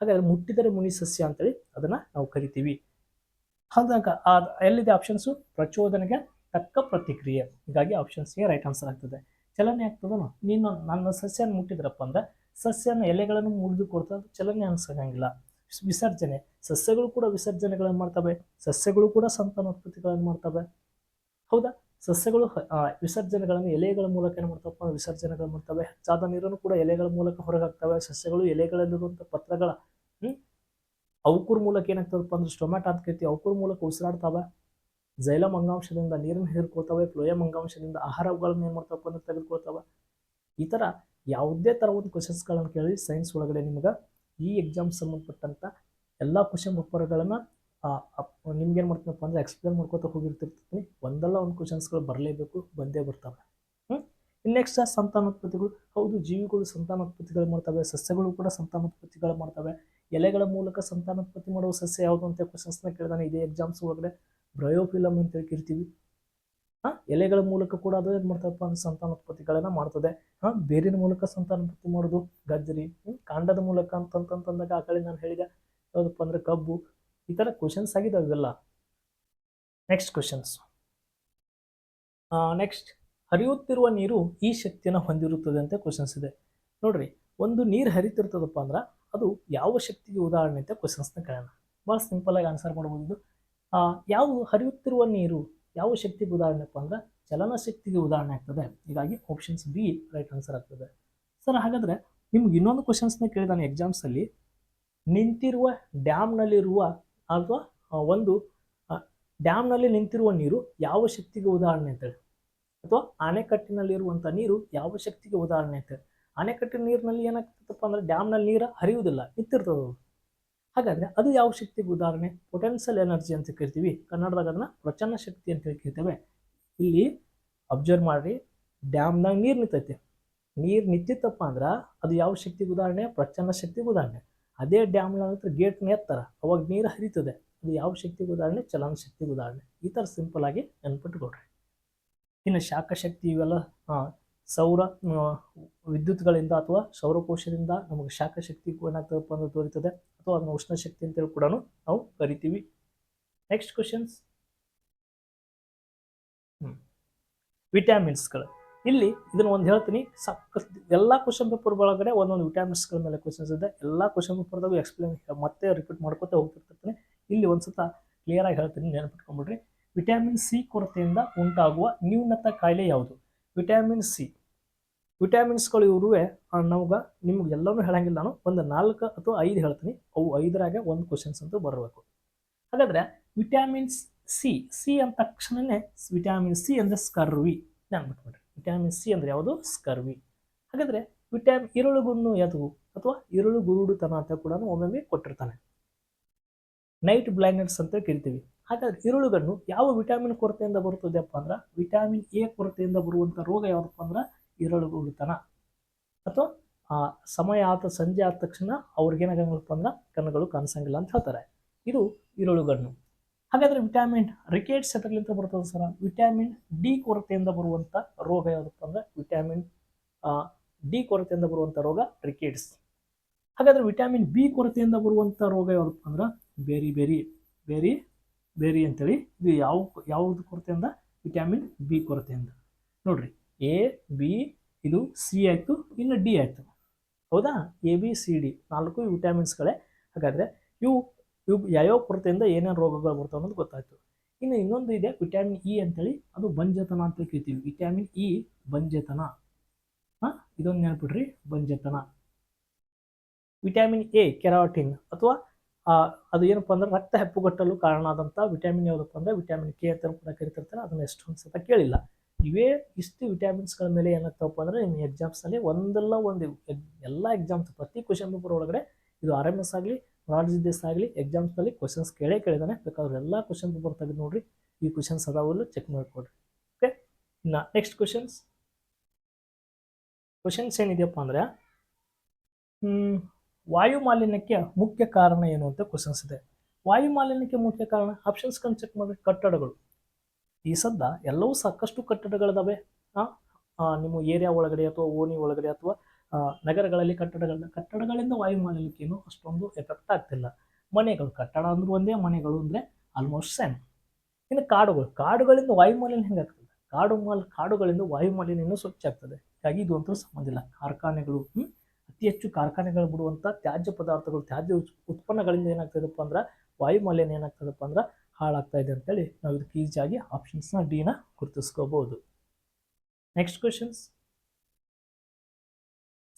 ಹಾಗಾದ್ರೆ ಮುಟ್ಟಿದರೆ ಮುನಿ ಸಸ್ಯ ಅಂತೇಳಿ ಅದನ್ನು ನಾವು ಕರಿತೀವಿ. ಹಾಗಾಗ ಆ ಎಲ್ಲಿದೆ ಆಪ್ಷನ್ಸು ಪ್ರಚೋದನೆಗೆ ತಕ್ಕ ಪ್ರತಿಕ್ರಿಯೆ. ಹೀಗಾಗಿ ಆಪ್ಷನ್ಸ್ಗೆ ರೈಟ್ ಆನ್ಸರ್ ಆಗ್ತದೆ. ಚಲನೆ ಆಗ್ತದೋ ನೀನು ನನ್ನ ಸಸ್ಯನ ಮುಟ್ಟಿದ್ರಪ್ಪ ಅಂದ್ರೆ ಸಸ್ಯನ ಎಲೆಗಳನ್ನು ಮುರಿದು ಕೊಡ್ತಾ ಅದು ಚಲನೆ ಅನ್ಸಂಗಿಲ್ಲ. ವಿಸರ್ಜನೆ. ಸಸ್ಯಗಳು ಕೂಡ ವಿಸರ್ಜನೆಗಳನ್ನು ಮಾಡ್ತವೆ. ಸಸ್ಯಗಳು ಕೂಡ ಸಂತಾನೋತ್ಪತ್ತಿಗಳನ್ನು ಮಾಡ್ತವೆ. ಹೌದಾ? ಸಸ್ಯಗಳು ವಿಸರ್ಜನೆಗಳನ್ನು ಎಲೆಗಳ ಮೂಲಕ ಏನು ಮಾಡ್ತಪ್ಪ ವಿಸರ್ಜನೆಗಳು ಮಾಡ್ತವೆ. ಹೆಚ್ಚಾದ ನೀರನ್ನು ಕೂಡ ಎಲೆಗಳ ಮೂಲಕ ಹೊರಗೆ ಹಾಕ್ತವೆ ಸಸ್ಯಗಳು ಎಲೆಗಳಲ್ಲಿರುವಂಥ ಪತ್ರಗಳ, ಹ್ಮ್? ಅವಕೂರ್ ಮೂಲಕ ಏನಾಗ್ತದಪ್ಪ ಅಂದ್ರೆ ಸ್ಟೊಮ್ಯಾಟೊ ಆತ್ಕೈತಿ ಅವಕೂರ್ ಮೂಲಕ ಉಸಿರಾಡ್ತವೆ. ಜೈಲ ಅಂಗಾಂಶದಿಂದ ನೀರನ್ನು ಹೀರ್ಕೊಳ್ತವೆ. ಪ್ಲೋಯ ಅಂಗಾಂಶದಿಂದ ಆಹಾರಗಳನ್ನು ಏನು ಮಾಡ್ತವಪ್ಪ ಅಂದ್ರೆ ತೆಗೆದುಕೊಳ್ತವೆ. ಈ ಥರ ಯಾವುದೇ ಥರ ಒಂದು ಕ್ವಶನ್ಸ್ಗಳನ್ನು ಕೇಳಿ ಸೈನ್ಸ್ ಒಳಗಡೆ ನಿಮ್ಗೆ ಈ ಎಕ್ಸಾಮ್ ಸಂಬಂಧಪಟ್ಟಂಥ ಎಲ್ಲ ಕ್ವಶನ್ ಪೇಪರ್ಗಳನ್ನು ನಿಮ್ಗೆ ಏನು ಮಾಡ್ತೀನಪ್ಪ ಅಂದ್ರೆ ಎಕ್ಸ್ಪ್ಲೇನ್ ಮಾಡ್ಕೋತ ಹೋಗಿರ್ತಿರ್ತೀನಿ ಒಂದಲ್ಲ ಒಂದು ಕ್ವಶನ್ಸ್ಗಳು ಬರಲೇಬೇಕು, ಬಂದೇ ಬರ್ತವೆ. ಹ್ಞೂ ನೆಕ್ಸ್ಟ್ ಸಂತಾನೋತ್ಪತ್ತಿಗಳು ಹೌದು, ಜೀವಿಗಳು ಸಂತಾನೋತ್ಪತ್ತಿಗಳು ಮಾಡ್ತವೆ, ಸಸ್ಯಗಳು ಕೂಡ ಸಂತಾನೋತ್ಪತ್ತಿಗಳು ಮಾಡ್ತವೆ. ಎಲೆಗಳ ಮೂಲಕ ಸಂತಾನೋತ್ಪತ್ತಿ ಮಾಡುವ ಸಸ್ಯ ಯಾವುದು ಅಂತ ಕ್ವಶನ್ಸ್ನ ಕೇಳಿದಾನೆ ಇದೇ ಎಕ್ಸಾಮ್ಸ್ ಒಳಗಡೆ. ಬ್ರಯೋಫಿಲಮ್ ಅಂತ ಹೇಳಿ ಕರಿತೀವಿ ಹಾಂ ಎಲೆಗಳ ಮೂಲಕ ಕೂಡ ಅದು ಏನು ಮಾಡ್ತದಪ್ಪ ಅಂದ್ರೆ ಸಂತಾನೋತ್ಪತ್ತಿಗಳನ್ನ ಮಾಡ್ತದೆ. ಹಾಂ? ಬೇರಿನ ಮೂಲಕ ಸಂತಾನೋತ್ಪತ್ತಿ ಮಾಡೋದು, ಗಜ್ಜರಿ? ಕಾಂಡದ ಮೂಲಕ ಅಂತಂತಂದಾಗ ಆ ಕಡೆ ನಾನು ಹೇಳಿದೆ. ಯಾವುದಪ್ಪ ಅಂದ್ರೆ ಕಬ್ಬು, ಈ ಥರ ಕ್ವಶನ್ಸ್ ಆಗಿದೆ ಇವೆಲ್ಲ. ನೆಕ್ಸ್ಟ್ ಕ್ವಶನ್ಸ್ ನೆಕ್ಸ್ಟ್ ಹರಿಯುತ್ತಿರುವ ನೀರು ಈ ಶಕ್ತಿಯನ್ನು ಹೊಂದಿರುತ್ತದೆ ಅಂತ ಕ್ವಶನ್ಸ್ ಇದೆ. ನೋಡ್ರಿ, ಒಂದು ನೀರು ಹರಿತಿರ್ತದಪ್ಪ ಅಂದ್ರೆ ಅದು ಯಾವ ಶಕ್ತಿಗೆ ಉದಾಹರಣೆ ಅಂತ ಕ್ವಶನ್ಸ್ನ ಕೇಳೋಣ. ಭಾಳ ಸಿಂಪಲ್ ಆಗಿ ಆನ್ಸರ್ ಮಾಡ್ಬೋದು ಯಾವ ಹರಿಯುತ್ತಿರುವ ನೀರು ಯಾವ ಶಕ್ತಿಗೆ ಉದಾಹರಣೆಪ್ಪ ಅಂದ್ರೆ ಚಲನ ಶಕ್ತಿಗೆ ಉದಾಹರಣೆ ಆಗ್ತದೆ. ಹೀಗಾಗಿ ಆಪ್ಷನ್ಸ್ ಬಿ ರೈಟ್ ಆನ್ಸರ್ ಆಗ್ತದೆ. ಸರ್, ಹಾಗಾದ್ರೆ ನಿಮ್ಗೆ ಇನ್ನೊಂದು ಕ್ವಶನ್ಸ್ನ ಕೇಳಿದಾನೆ ಎಕ್ಸಾಮ್ಸಲ್ಲಿ ನಿಂತಿರುವ ಡ್ಯಾಮ್ನಲ್ಲಿರುವ ಅಥವಾ ಒಂದು ಡ್ಯಾಮ್ನಲ್ಲಿ ನಿಂತಿರುವ ನೀರು ಯಾವ ಶಕ್ತಿಗೆ ಉದಾಹರಣೆ ಅಂತೇಳಿ ಅಥವಾ ಅಣೆಕಟ್ಟಿನಲ್ಲಿರುವಂಥ ನೀರು ಯಾವ ಶಕ್ತಿಗೆ ಉದಾಹರಣೆ ಅಂತೇಳಿ ಅಣೆಕಟ್ಟಿನ ನೀರಿನಲ್ಲಿ ಏನಾಗ್ತದಪ್ಪ ಅಂದ್ರೆ ಡ್ಯಾಮ್ನಲ್ಲಿ ನೀರು ಹರಿಯುವುದಿಲ್ಲ ನಿಂತಿರ್ತದೆ ಹಾಗಾದ್ರೆ ಅದು ಯಾವ ಶಕ್ತಿಗೆ ಉದಾಹರಣೆ? ಪೊಟೆನ್ಷಿಯಲ್ ಎನರ್ಜಿ ಅಂತ ಕರಿತೀವಿ. ಕನ್ನಡದಾಗ ಅದನ್ನ ಪ್ರಚನ್ನ ಶಕ್ತಿ ಅಂತ ಕರಿತೇವೆ. ಇಲ್ಲಿ ಅಬ್ಸರ್ವ್ ಮಾಡ್ರಿ ಡ್ಯಾಮ್ನಾಗ ನೀರು ನಿಂತೈತೆ. ನೀರು ನಿಂತಿತ್ತಪ್ಪ ಅಂದ್ರೆ ಅದು ಯಾವ ಶಕ್ತಿಗೆ ಉದಾಹರಣೆ? ಪ್ರಚನ್ನ ಶಕ್ತಿಗೆ ಉದಾಹರಣೆ. ಅದೇ ಡ್ಯಾಮ್ನ ಹತ್ರ ಗೇಟ್ನ ಎತ್ತರ, ಅವಾಗ ನೀರು ಹರಿತದೆ. ಅದು ಯಾವ ಶಕ್ತಿಗೆ ಉದಾಹರಣೆ? ಚಲನ ಶಕ್ತಿಗೆ ಉದಾಹರಣೆ. ಈ ಥರ ಸಿಂಪಲ್ ಆಗಿ ನೆನ್ಪಿಟ್ಕೊಡ್ರಿ ಇನ್ನು ಶಾಖ ಶಕ್ತಿ ಇವೆಲ್ಲ ಸೌರ ವಿದ್ಯುತ್ಗಳಿಂದ ಅಥವಾ ಸೌರಕೋಶದಿಂದ ನಮಗೆ ಶಾಖ ಶಕ್ತಿ ಏನಾಗ್ತದಪ್ಪ ಅಂದ್ರೆ ದೊರೀತದೆ ಅಥವಾ ಅದನ್ನು ಉಷ್ಣ ಶಕ್ತಿ ಅಂತೇಳಿ ಕೂಡ ನಾವು ಕರಿತೀವಿ. ನೆಕ್ಸ್ಟ್ ಕ್ವಶನ್ಸ್ ವಿಟಾಮಿನ್ಸ್ಗಳು ಇಲ್ಲಿ ಇದನ್ನ ಒಂದು ಹೇಳ್ತೀನಿ. ಸಕ್ಕ ಎಲ್ಲ ಕ್ವಶನ್ ಪೇಪರ್ ಒಳಗಡೆ ಒಂದೊಂದು ವಿಟಾಮಿನ್ಸ್ಗಳ ಮೇಲೆ ಕ್ವಶನ್ಸ್ ಇದೆ. ಎಲ್ಲ ಕ್ವಶನ್ ಪೇಪರ್ದಾಗೂ ಎಕ್ಸ್ಪ್ಲೇನ್ ಮತ್ತೆ ರಿಪೀಟ್ ಮಾಡ್ಕೊತಾ ಹೋಗ್ತಿರ್ತೀನಿ. ಇಲ್ಲಿ ಒಂದ್ಸತ ಕ್ಲಿಯರ್ ಆಗಿ ಹೇಳ್ತೀನಿ, ನೆನಪಿಟ್ಕೊಂಡ್ಬಿಡ್ರಿ. ವಿಟಾಮಿನ್ ಸಿ ಕೊರತೆಯಿಂದ ಉಂಟಾಗುವ ನ್ಯೂನತ ಕಾಯಿಲೆ ಯಾವುದು? ವಿಟಾಮಿನ್ ಸಿ ವಿಟಾಮಿನ್ಸ್ಗಳು ಇರುವೆ ನಮ್ಗೆ ನಿಮ್ಗೆ ಎಲ್ಲವೂ ಹೇಳಂಗಿಲ್ಲ ನಾನು. ಒಂದು ನಾಲ್ಕು ಅಥವಾ ಐದು ಹೇಳ್ತೀನಿ. ಅವು ಐದರಾಗೆ ಒಂದು ಕ್ವಶನ್ಸ್ ಅಂತ ಬರಬೇಕು. ಹಾಗಾದ್ರೆ ವಿಟಾಮಿನ್ಸ್ ಸಿ ಸಿ ಅಂದ ತಕ್ಷಣನೇ ವಿಟಾಮಿನ್ ಸಿ ಅಂದರೆ ಸ್ಕರ್ವಿ. ನೆನ್ಬಿಟ್ಬಿಡ್ರಿ ವಿಟಾಮಿನ್ ಸಿ ಅಂದರೆ ಯಾವುದು? ಸ್ಕರ್ವಿ. ಹಾಗಾದ್ರೆ ವಿಟಾಮಿನ್ ಇರುಳುಗುಣ್ಣು ಯಾವುದು? ಅಥವಾ ಇರುಳು ಗುರುಡುತನ ಅಂತ ಕೂಡ ಒಮ್ಮೊಮ್ಮೆ ಕೊಟ್ಟಿರ್ತಾನೆ. ನೈಟ್ ಬ್ಲೈಂಡ್ನೆಸ್ ಅಂತ ಕರಿತೀವಿ. ಹಾಗಾದ್ರೆ ಇರುಳುಗಣ್ಣು ಯಾವ ವಿಟಾಮಿನ್ ಕೊರತೆಯಿಂದ ಬರುತ್ತದೆಯಪ್ಪ ಅಂದ್ರೆ, ವಿಟಾಮಿನ್ ಎ ಕೊರತೆಯಿಂದ ಬರುವಂಥ ರೋಗ ಯಾವುದಪ್ಪ ಅಂದ್ರೆ ಇರುಳುಗುರುತನ ಅಥವಾ, ಆ ಸಮಯ ಆದ ಸಂಜೆ ಆದ ತಕ್ಷಣ ಅವ್ರಿಗೇನಾಗಂಗಿಲ್ಲಪ್ಪ ಅಂದ್ರೆ ಕಣ್ಣುಗಳು ಕಾಣಿಸಂಗಿಲ್ಲ ಅಂತ ಹೇಳ್ತಾರೆ. ಇದು ಇರುಳುಗಣ್ಣು ಹಾಗಾದ್ರೆ ವಿಟಾಮಿನ್ ರಿಕೇಟ್ಸ್ ಎದರ್ಲಿಂದ ಬರ್ತದೆ ಸರ. ವಿಟಾಮಿನ್ ಡಿ ಕೊರತೆಯಿಂದ ಬರುವಂಥ ರೋಗ ಯಾವುದಪ್ಪ ಅಂದ್ರೆ ವಿಟಾಮಿನ್ ಡಿ ಕೊರತೆಯಿಂದ ಬರುವಂಥ ರೋಗ ರಿಕೇಟ್ಸ್ ಹಾಗಾದ್ರೆ ವಿಟಾಮಿನ್ ಬಿ ಕೊರತೆಯಿಂದ ಬರುವಂಥ ರೋಗ ಯಾವುದಪ್ಪ ಅಂದ್ರೆ ಬೇರಿ ಬೇರಿ ಬೇರಿ ಬೇರಿ ಅಂತೇಳಿ ಇದು ಯಾವ, ಯಾವ್ದು ಕೊರತೆಯಿಂದ? ವಿಟಾಮಿನ್ ಬಿ ಕೊರತೆಯಿಂದ. ನೋಡ್ರಿ. ಎ ಬಿ ಇದು ಸಿ ಆಯಿತು, ಇನ್ನು ಡಿ ಆಯಿತು. ಹೌದಾ? ಎ ಬಿ ಸಿ ಡಿ ನಾಲ್ಕು ವಿಟಾಮಿನ್ಸ್ಗಳೇ. ಹಾಗಾದರೆ ಇವು ಇವು ಯಾವ್ಯಾವ ಕೊರತೆಯಿಂದ ಏನೇನು ರೋಗಗಳು ಬರ್ತಾವೆ ಅನ್ನೋದು ಗೊತ್ತಾಯಿತು. ಇನ್ನು ಇನ್ನೊಂದು ಇದೆ ವಿಟ್ಯಾಮಿನ್ ಇ ಅಂತೇಳಿ, ಅದು ಬಂಜತನ ಅಂತ ಕರಿತೀವಿ. ವಿಟಾಮಿನ್ ಇ ಬಂಜತನ. ಹಾಂ, ಇದೊಂದು ನೆನಪಿಡ್ರಿ, ಬಂಜತನ. ವಿಟ್ಯಾಮಿನ್ ಎ ಕೆರಾಟಿನ್, ಅಥವಾ ಅದು ಏನಪ್ಪ ಅಂದ್ರೆ ರಕ್ತ ಹೆಪ್ಪುಗಟ್ಟಲು ಕಾರಣ ಆದಂಥ ವಿಟಾಮಿನ್ ಯಾವುದಪ್ಪ ಅಂದ್ರೆ ವಿಟಾಮಿನ್ ಕೆ ಅಂತ ಕೂಡ ಕರಿತಿರ್ತಾರೆ, ಅದನ್ನು ಎಷ್ಟೊಂದು ಸತ ಕೇಳಿಲ್ಲ. ಇವೇ, ಇಷ್ಟು ವಿಟಾಮಿನ್ಸ್ಗಳ ಮೇಲೆ ಏನಾಗ್ತಾವಪ್ಪ ಅಂದರೆ ನಿಮ್ಮ ಎಕ್ಸಾಮ್ಸ್ನಲ್ಲಿ ಒಂದಲ್ಲ ಒಂದು ಎಲ್ಲ ಎಕ್ಸಾಮ್ಸ್ ಪ್ರತಿ ಕ್ವಶನ್ ಪೇಪರ್ ಒಳಗಡೆ ಇದು ಆರ್ ಎಂ ಎಸ್ ಆಗಲಿ ನಾಲೆಜ್ ದೇಶ ಆಗಲಿ ಎಕ್ಸಾಮ್ಸ್ನಲ್ಲಿ ಕ್ವಶನ್ಸ್ ಕೇಳೇ ಕೇಳಿದಾನೆ. ಬೇಕಾದ್ರೆ ಎಲ್ಲ ಕ್ವಶನ್ ಪೇಪರ್ ತೆಗೆದು ನೋಡಿರಿ, ಈ ಕ್ವಶನ್ಸ್ ಅದಾವಲ್ಲೂ ಚೆಕ್ ಮಾಡಿಕೊಡ್ರಿ. ಓಕೆ ಇನ್ನು ನೆಕ್ಸ್ಟ್ ಕ್ವಶನ್ಸ್ ಕ್ವಶನ್ಸ್ ಏನಿದೆಯಪ್ಪ ಅಂದರೆ ವಾಯು ಮಾಲಿನ್ಯಕ್ಕೆ ಮುಖ್ಯ ಕಾರಣ ಏನು ಅಂತ ಕ್ವಶನ್ಸ್ ಇದೆ. ವಾಯು ಮಾಲಿನ್ಯಕ್ಕೆ ಮುಖ್ಯ ಕಾರಣ ಆಪ್ಷನ್ಸ್ಗಳನ್ನ ಚೆಕ್ ಮಾಡಿರಿ, ಕಟ್ಟಡಗಳು. ಈ ಸದ್ದ ಎಲ್ಲವೂ ಸಾಕಷ್ಟು ಕಟ್ಟಡಗಳಿದಾವೆ. ನಿಮ್ಮ ಏರಿಯಾ ಒಳಗಡೆ ಅಥವಾ ಓಣಿ ಒಳಗಡೆ ಅಥವಾ ನಗರಗಳಲ್ಲಿ ಕಟ್ಟಡಗಳ, ಕಟ್ಟಡಗಳಿಂದ ವಾಯು ಮಾಲಿನ್ಯಕ್ಕೇನು ಅಷ್ಟೊಂದು ಎಫೆಕ್ಟ್ ಆಗ್ತಿಲ್ಲ. ಮನೆಗಳು, ಕಟ್ಟಡ ಅಂದ್ರೆ ಒಂದೇ, ಮನೆಗಳು ಅಂದರೆ ಆಲ್ಮೋಸ್ಟ್ ಸೇಮ್ ಇನ್ನು ಕಾಡುಗಳು, ಕಾಡುಗಳಿಂದ ವಾಯು ಮಾಲಿನ್ಯ ಹೆಂಗಾಗ್ತದೆ ಕಾಡು ಮಾಲ್, ಕಾಡುಗಳಿಂದ ವಾಯು ಮಾಲಿನ್ಯ ಇನ್ನೂ ಸ್ವಚ್ಛ ಆಗ್ತದೆ. ಹಾಗಾಗಿ ಇದು ಅಂತೂ ಸಂಬಂಧಿಲ್ಲ ಕಾರ್ಖಾನೆಗಳು ಅತಿ ಹೆಚ್ಚು ಕಾರ್ಖಾನೆಗಳು ಬಿಡುವಂಥ ತ್ಯಾಜ್ಯ ಪದಾರ್ಥಗಳು, ತ್ಯಾಜ್ಯ ಉತ್- ಉತ್ಪನ್ನಗಳಿಂದ ಏನಾಗ್ತದಪ್ಪ ಅಂದ್ರೆ, ವಾಯು ಮಾಲಿನ್ಯ ಏನಾಗ್ತದಪ್ಪ ಅಂದ್ರೆ ಹಾಳಾಗ್ತಾ ಇದೆ ಅಂತೇಳಿ ನಾವು ಇದಕ್ಕೆ ಈಸಿಯಾಗಿ ಆಪ್ಷನ್ಸ್ನ ಡಿನ ಗುರುತಿಸ್ಕೋಬಹುದು ನೆಕ್ಸ್ಟ್ ಕ್ವಶನ್ಸ್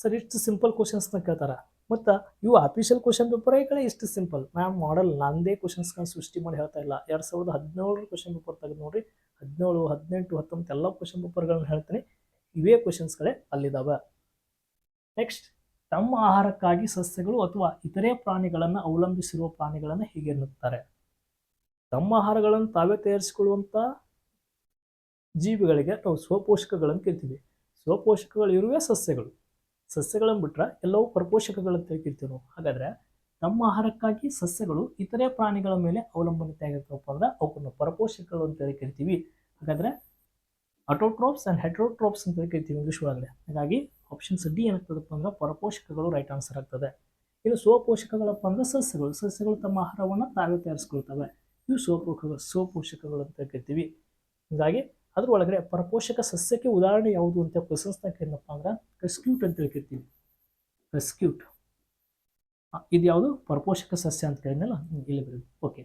ಸರ್ ಇಷ್ಟು ಸಿಂಪಲ್ ಕ್ವಶನ್ಸ್ನ ಕೇಳ್ತಾರೆ? ಮತ್ತು ಇವು ಅಫಿಷಿಯಲ್ ಕ್ವಶನ್ ಈ ಕಡೆ ಇಷ್ಟು ಸಿಂಪಲ್ ನಾನು ಮಾಡಲ್ ನಂದೇ ಕ್ವಶನ್ಸ್ನ ಸೃಷ್ಟಿ ಮಾಡಿ ಹೇಳ್ತಾ ಇಲ್ಲ. ಎರಡು ಸಾವಿರದ ಹದಿನೇಳರ ಕ್ವಶನ್ ಪೇಪರ್ ತೆಗೆದು ನೋಡಿರಿ. ಹದಿನೇಳು, ಹದಿನೆಂಟು, ಹತ್ತೊಂಬತ್ತು ಎಲ್ಲ ಕ್ವಶನ್ ಪೇಪರ್ಗಳನ್ನ ಹೇಳ್ತೀನಿ. ಇವೇ ಕ್ವಶನ್ಸ್ಗಳೇ ಅಲ್ಲಿದ್ದಾವೆ ನೆಕ್ಸ್ಟ್ ತಮ್ಮ ಆಹಾರಕ್ಕಾಗಿ ಸಸ್ಯಗಳು ಅಥವಾ ಇತರೆ ಪ್ರಾಣಿಗಳನ್ನು ಅವಲಂಬಿಸಿರುವ ಪ್ರಾಣಿಗಳನ್ನು ಹೀಗೆ ಎನ್ನುತ್ತಾರೆ. ತಮ್ಮ ಆಹಾರಗಳನ್ನು ತಾವೇ ತಯಾರಿಸಿಕೊಳ್ಳುವಂಥ ಜೀವಿಗಳಿಗೆ ನಾವು ಸ್ವಪೋಷಕಗಳನ್ನು ಕರಿತೀವಿ ಸ್ವಪೋಷಕಗಳು ಇರುವೆ ಸಸ್ಯಗಳು. ಸಸ್ಯಗಳನ್ನು ಬಿಟ್ರೆ ಎಲ್ಲವೂ ಪರಪೋಷಕಗಳಂತ ಕರಿತೀವಿ ನಾವು. ಹಾಗಾದ್ರೆ ತಮ್ಮ ಆಹಾರಕ್ಕಾಗಿ ಸಸ್ಯಗಳು ಇತರೆ ಪ್ರಾಣಿಗಳ ಮೇಲೆ ಅವಲಂಬನತೆ ಆಗಿರ್ತವಪ್ಪ ಅಂದ್ರೆ ಅವಕ್ಕನ್ನು ಪರಪೋಷಕಗಳು ಅಂತೇಳಿ ಕರಿತೀವಿ. ಹಾಗಾದ್ರೆ ಅಟೋಟ್ರೋಪ್ಸ್ ಆ್ಯಂಡ್ ಹೆಟ್ರೋಟ್ರೋಪ್ಸ್ ಅಂತ ಕರಿತೀವಿ ಇಂಗ್ಲೀಷ್ ಒಳಗಡೆ. ಹಾಗಾಗಿ ಆಪ್ಷನ್ಸ್ ಡಿ ಏನಾಗ್ತದಪ್ಪ ಅಂದ್ರೆ ಪರಪೋಷಕಗಳು ರೈಟ್ ಆನ್ಸರ್ ಆಗ್ತದೆ. ಇನ್ನು ಸ್ವಪೋಷಕಗಳಪ್ಪ ಅಂದ್ರೆ ಸಸ್ಯಗಳು. ಸಸ್ಯಗಳು ತಮ್ಮ ಆಹಾರವನ್ನು ತಾವೇ ತಯಾರಿಸ್ಕೊಳ್ತವೆ. ಇವು ಸ್ವಪೋಷಕ ಸೋಪೋಷಕಗಳು ಅಂತ ಕರಿತೀವಿ ಹೀಗಾಗಿ ಅದರೊಳಗಡೆ ಪರಪೋಷಕ ಸಸ್ಯಕ್ಕೆ ಉದಾಹರಣೆ ಯಾವುದು ಅಂತ ಕ್ವಶನ್ಸ್ನ ಏನಪ್ಪ ಅಂದ್ರೆ ಕಸ್ಕ್ಯೂಟ್ ಅಂತ ಹೇಳ್ಕಿರ್ತೀವಿ ಕಸ್ಕ್ಯೂಟ್ ಇದು ಯಾವುದು? ಪರಪೋಷಕ ಸಸ್ಯ ಅಂತ ಹೇಳಿದ್ನಲ್ಲ? ಇಲ್ಲಿ ಬರೋದು ಓಕೆ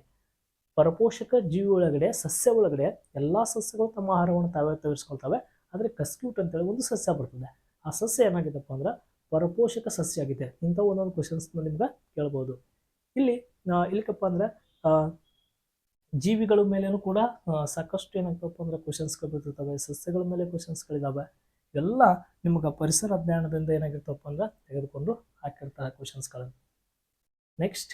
ಪರಪೋಷಕ ಜೀವಿ ಒಳಗಡೆ, ಸಸ್ಯ ಒಳಗಡೆ ಎಲ್ಲ ಸಸ್ಯಗಳು ತಮ್ಮ ಆಹಾರವನ್ನು ತಾವೇ ತಯಾರಿಸ್ಕೊಳ್ತವೆ. ಆದರೆ ಕಸ್ಕ್ಯೂಟ್ ಅಂತೇಳಿ ಒಂದು ಸಸ್ಯ ಬರ್ತದೆ. ಆ ಸಸ್ಯ ಏನಾಗಿದೆಪ್ಪ ಅಂದ್ರೆ ಪರಪೋಷಕ ಸಸ್ಯ ಆಗಿದೆ. ಇಂಥ ಒಂದೊಂದು ಕ್ವಶನ್ಸ್ನ ನಿಮ್ಗೆ ಕೇಳ್ಬೋದು. ಇಲ್ಲಿ ಇಲ್ಲಿಕಪ್ಪ ಅಂದ್ರೆ ಜೀವಿಗಳ ಮೇಲೇನು ಕೂಡ ಸಾಕಷ್ಟು ಏನಾಗ್ತಪ್ಪ ಅಂದ್ರೆ ಕ್ವಶನ್ಸ್ಗಳು ಬರ್ತಿರ್ತವೆ ಸಸ್ಯಗಳ ಮೇಲೆ ಕ್ವಶನ್ಸ್ಗಳಿದ್ದಾವೆ ಎಲ್ಲ ನಿಮಗೆ ಪರಿಸರ ಅಧ್ಯಯನದಿಂದ ಏನಾಗಿರ್ತಪ್ಪ ಅಂದ್ರೆ ತೆಗೆದುಕೊಂಡು ಹಾಕಿರ್ತಾರೆ ಕ್ವಶನ್ಸ್ಗಳನ್ನು ನೆಕ್ಸ್ಟ್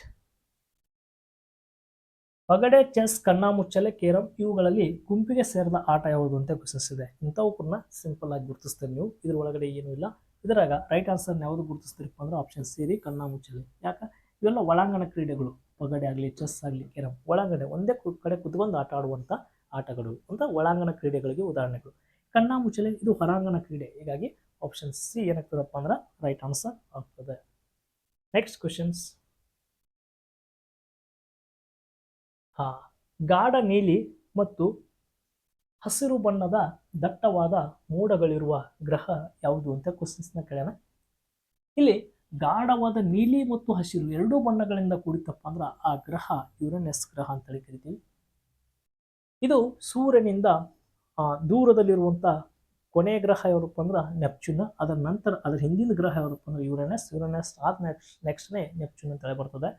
ಪಗಡೆ, ಚೆಸ್ ಕಣ್ಣಾಮುಚ್ಚಲೆ ಕೇರಂ ಇವುಗಳಲ್ಲಿ ಗುಂಪಿಗೆ ಸೇರಿದ ಆಟ ಯಾವುದು ಅಂತ ಕ್ವಶನ್ಸ್ ಇದೆ. ಇಂಥವು ಸಿಂಪಲ್ ಆಗಿ ಗುರುತಿಸ್ತೀರಿ ನೀವು. ಇದ್ರ ಒಳಗಡೆ ಏನೂ ಇಲ್ಲ. ಇದರಾಗ ರೈಟ್ ಆನ್ಸರ್ ಯಾವುದು ಗುರುತಿಸ್ತೀರಪ್ಪ ಅಂದ್ರೆ ಆಪ್ಷನ್ ಸೇರಿ ಕಣ್ಣಾಮುಚ್ಚಲೆ ಯಾಕೆ? ಇವೆಲ್ಲ ಒಳಾಂಗಣ ಕ್ರೀಡೆಗಳು. ಪಗಡೆ ಆಗಲಿ ಚೆಸ್ ಆಗಲಿ ಕೇರಂ ಒಳಗಡೆ ಒಂದೇ ಕಡೆ ಕುತ್ಕೊಂಡು ಆಟ ಆಡುವಂಥ ಆಟಗಳು ಅಂತ ಒಳಾಂಗಣ ಕ್ರೀಡೆಗಳಿಗೆ ಉದಾಹರಣೆಗಳು. ಕಣ್ಣಾಮುಚ್ಚಲೆ ಇದು ಹೊರಾಂಗಣ ಕ್ರೀಡೆ. ಹೀಗಾಗಿ ಆಪ್ಷನ್ ಸಿ ಏನಾಗ್ತದಪ್ಪ ಅಂದ್ರೆ ರೈಟ್ ಆನ್ಸರ್ ಆಗ್ತದೆ. ನೆಕ್ಸ್ಟ್ ಕ್ವಶನ್ಸ್ ಹಾ, ಗಾಢ ನೀಲಿ ಮತ್ತು ಹಸಿರು ಬಣ್ಣದ ದಟ್ಟವಾದ ಮೋಡಗಳಿರುವ ಗ್ರಹ ಯಾವುದು ಅಂತ ಕ್ವಶನ್ಸ್ನ ಕೇಳೋಣ. ಇಲ್ಲಿ ಗಾಢವಾದ ನೀಲಿ ಮತ್ತು ಹಸಿರು ಎರಡೂ ಬಣ್ಣಗಳಿಂದ ಕೂಡಿತಪ್ಪ ಅಂದ್ರೆ ಆ ಗ್ರಹ ಯುರೇನಸ್ ಗ್ರಹ ಅಂತೇಳಿ ಕರಿತೀವಿ. ಇದು ಸೂರ್ಯನಿಂದ ದೂರದಲ್ಲಿರುವಂಥ ಕೊನೆ ಗ್ರಹ ಯಾವ್ದಪ್ಪ ಅಂದ್ರೆ ನೆಪ್ಚೂನ್ ಅದರ ನಂತರ ಅದರ ಹಿಂದಿನ ಗ್ರಹ ಯಾವ್ದಪ್ಪ ಅಂದ್ರೆ ಯುರೇನಸ್ ಯುರೇನಸ್ ಆದ ನೆಕ್ಸ್ಟ್ ನೆಕ್ಸ್ಟ್ನೇ ನೆಪ್ಚೂನ್ ಅಂತೇಳಿ ಬರ್ತದೆ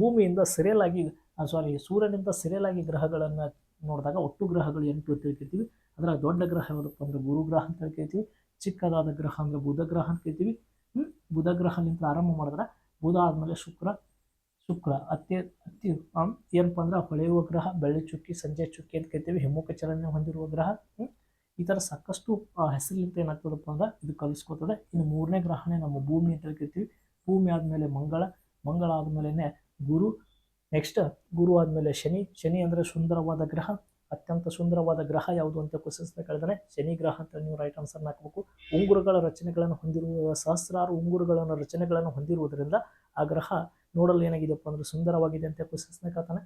ಭೂಮಿಯಿಂದ ಸರಿಯಲಾಗಿ ಸಾರಿ ಸೂರ್ಯನಿಂದ ಸರಿಯಲಾಗಿ ಗ್ರಹಗಳನ್ನು ನೋಡಿದಾಗ ಒಟ್ಟು ಗ್ರಹಗಳು ಎಂಟು ಅಂತ ತಿಳ್ಕೊತೀವಿ ಅದರ ದೊಡ್ಡ ಗ್ರಹ ಯಾವ್ದಪ್ಪ ಅಂದ್ರೆ ಗುರು ಗ್ರಹ ಅಂತ ಹೇಳ್ಕೊತೀವಿ ಚಿಕ್ಕದಾದ ಗ್ರಹ ಅಂದ್ರೆ ಬುಧ ಗ್ರಹ ಅಂತ ಕರಿತೀವಿ. ಬುಧ ಗ್ರಹಲಿಂತ ಆರಂಭ ಮಾಡಿದ್ರೆ ಬುಧ ಆದಮೇಲೆ ಶುಕ್ರ ಶುಕ್ರ. ಅತ್ಯ ಅತಿ ಏನಪ್ಪ ಅಂದ್ರೆ ಹೊಳೆಯುವ ಗ್ರಹ ಬೆಳ್ಳಿ ಚುಕ್ಕಿ ಸಂಜೆ ಚುಕ್ಕಿ ಅಂತ ಕರಿತೀವಿ. ಹಿಮ್ಮುಖ ಚಲನೆ ಹೊಂದಿರುವ ಗ್ರಹ? ಈ ಥರ ಸಾಕಷ್ಟು ಆ, ಹೆಸರಿನಿಂದ ಏನಾಗ್ತದಪ್ಪ ಅಂದ್ರೆ ಇದು ಕಲಿಸ್ಕೊತದೆ. ಇನ್ನು ಮೂರನೇ ಗ್ರಹನೇ ನಮ್ಮ ಭೂಮಿ ಅಂತ ಹೇಳ್ಕೊತೀವಿ ಭೂಮಿ ಆದಮೇಲೆ ಮಂಗಳ ಮಂಗಳ ಆದಮೇಲೆ ಗುರು. ನೆಕ್ಸ್ಟ್ ಗುರು ಆದಮೇಲೆ ಶನಿ. ಶನಿ ಅಂದರೆ ಸುಂದರವಾದ ಗ್ರಹ. ಅತ್ಯಂತ ಸುಂದರವಾದ ಗ್ರಹ ಯಾವುದು ಅಂತ ಕ್ವಶನ್ಸ್ನ ಕೇಳಿದ್ರೆ, ಶನಿ ಗ್ರಹ ಅಂತ ನೀವು ರೈಟ್ ಆನ್ಸರ್ನ ಹಾಕಬೇಕು. ಉಂಗುರಗಳ ರಚನೆಗಳನ್ನು ಹೊಂದಿರುವ, ಸಹಸ್ರಾರು ಉಂಗುರುಗಳನ್ನು ರಚನೆಗಳನ್ನು ಹೊಂದಿರುವುದರಿಂದ ಆ ಗ್ರಹ ನೋಡಲು ಏನಾಗಿದೆಯಪ್ಪ ಅಂದ್ರೆ ಸುಂದರವಾಗಿದೆ ಅಂತ ಕ್ವಶನ್ಸ್ನ ಕೇಳ್ತಾನೆ.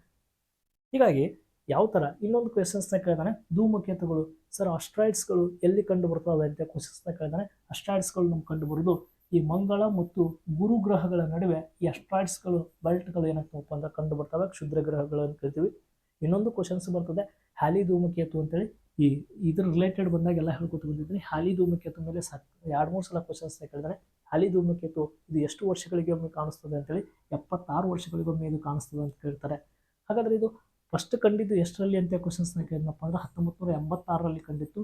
ಹೀಗಾಗಿ ಯಾವ ಥರ ಇನ್ನೊಂದು ಕ್ವೆಶನ್ಸ್ನ ಕೇಳ್ತಾನೆ, ಧೂಮಕೇತುಗಳು. ಸರ್ ಅಸ್ಟ್ರಾಯ್ಡ್ಸ್ಗಳು ಎಲ್ಲಿ ಕಂಡು ಬರ್ತವೆ ಅಂತ ಕ್ವಶನ್ಸ್ನ ಕೇಳ್ತಾನೆ. ಅಸ್ಟ್ರಾಯ್ಡ್ಸ್ಗಳು ನಮ್ಗೆ ಕಂಡು ಬರೋದು ಈ ಮಂಗಳ ಮತ್ತು ಗುರು ಗ್ರಹಗಳ ನಡುವೆ ಈ ಅಸ್ಟ್ರಾಯ್ಡ್ಸ್ಗಳು ಬೆಲ್ಟ್ಗಳು ಏನಾಗ್ತವಪ್ಪ ಅಂದ್ರೆ ಕಂಡು ಬರ್ತವೆ, ಕ್ಷುದ್ರ ಗ್ರಹಗಳು ಅಂತ ಕರಿತೀವಿ. ಇನ್ನೊಂದು ಕ್ವಶನ್ಸ್ ಬರ್ತದೆ ಹ್ಯಾಲಿ ಧೂಮಕೇತು ಅಂತೇಳಿ ಈ, ಇದ್ರ ರಿಲೇಟೆಡ್ ಬಂದಾಗ ಎಲ್ಲ ಹೇಳ್ಕೊತ ಬಂದಿದ್ದೀನಿ. ಹಾಲಿ ಧೂಮಕೇತು ಮೇಲೆ ಸಾಕ್ ಎರಡು ಮೂರು ಸಲ ಕ್ವಶನ್ಸ್ ಕೇಳಿದ್ರೆ, ಹಾಲಿ ಧೂಮಕೇತು ಇದು ಎಷ್ಟು ವರ್ಷಗಳಿಗೆ ಒಮ್ಮೆ ಕಾಣಿಸ್ತದೆ ಅಂತೇಳಿ ಎಪ್ಪತ್ತಾರು ವರ್ಷಗಳಿಗೊಮ್ಮೆ ಇದು ಕಾಣಿಸ್ತದೆ ಅಂತ ಕೇಳ್ತಾರೆ. ಹಾಗಾದ್ರೆ ಇದು ಫಸ್ಟ್ ಕಂಡಿದ್ದು ಎಷ್ಟರಲ್ಲಿ ಅಂತ ಕ್ವಶನ್ಸ್ನ ಕೇಳಿದ್ನಪ್ಪ ಅಂದ್ರೆ ಹತ್ತೊಂಬತ್ತು ನೂರ ಎಂಬತ್ತಾರರಲ್ಲಿ ಕಂಡಿತ್ತು.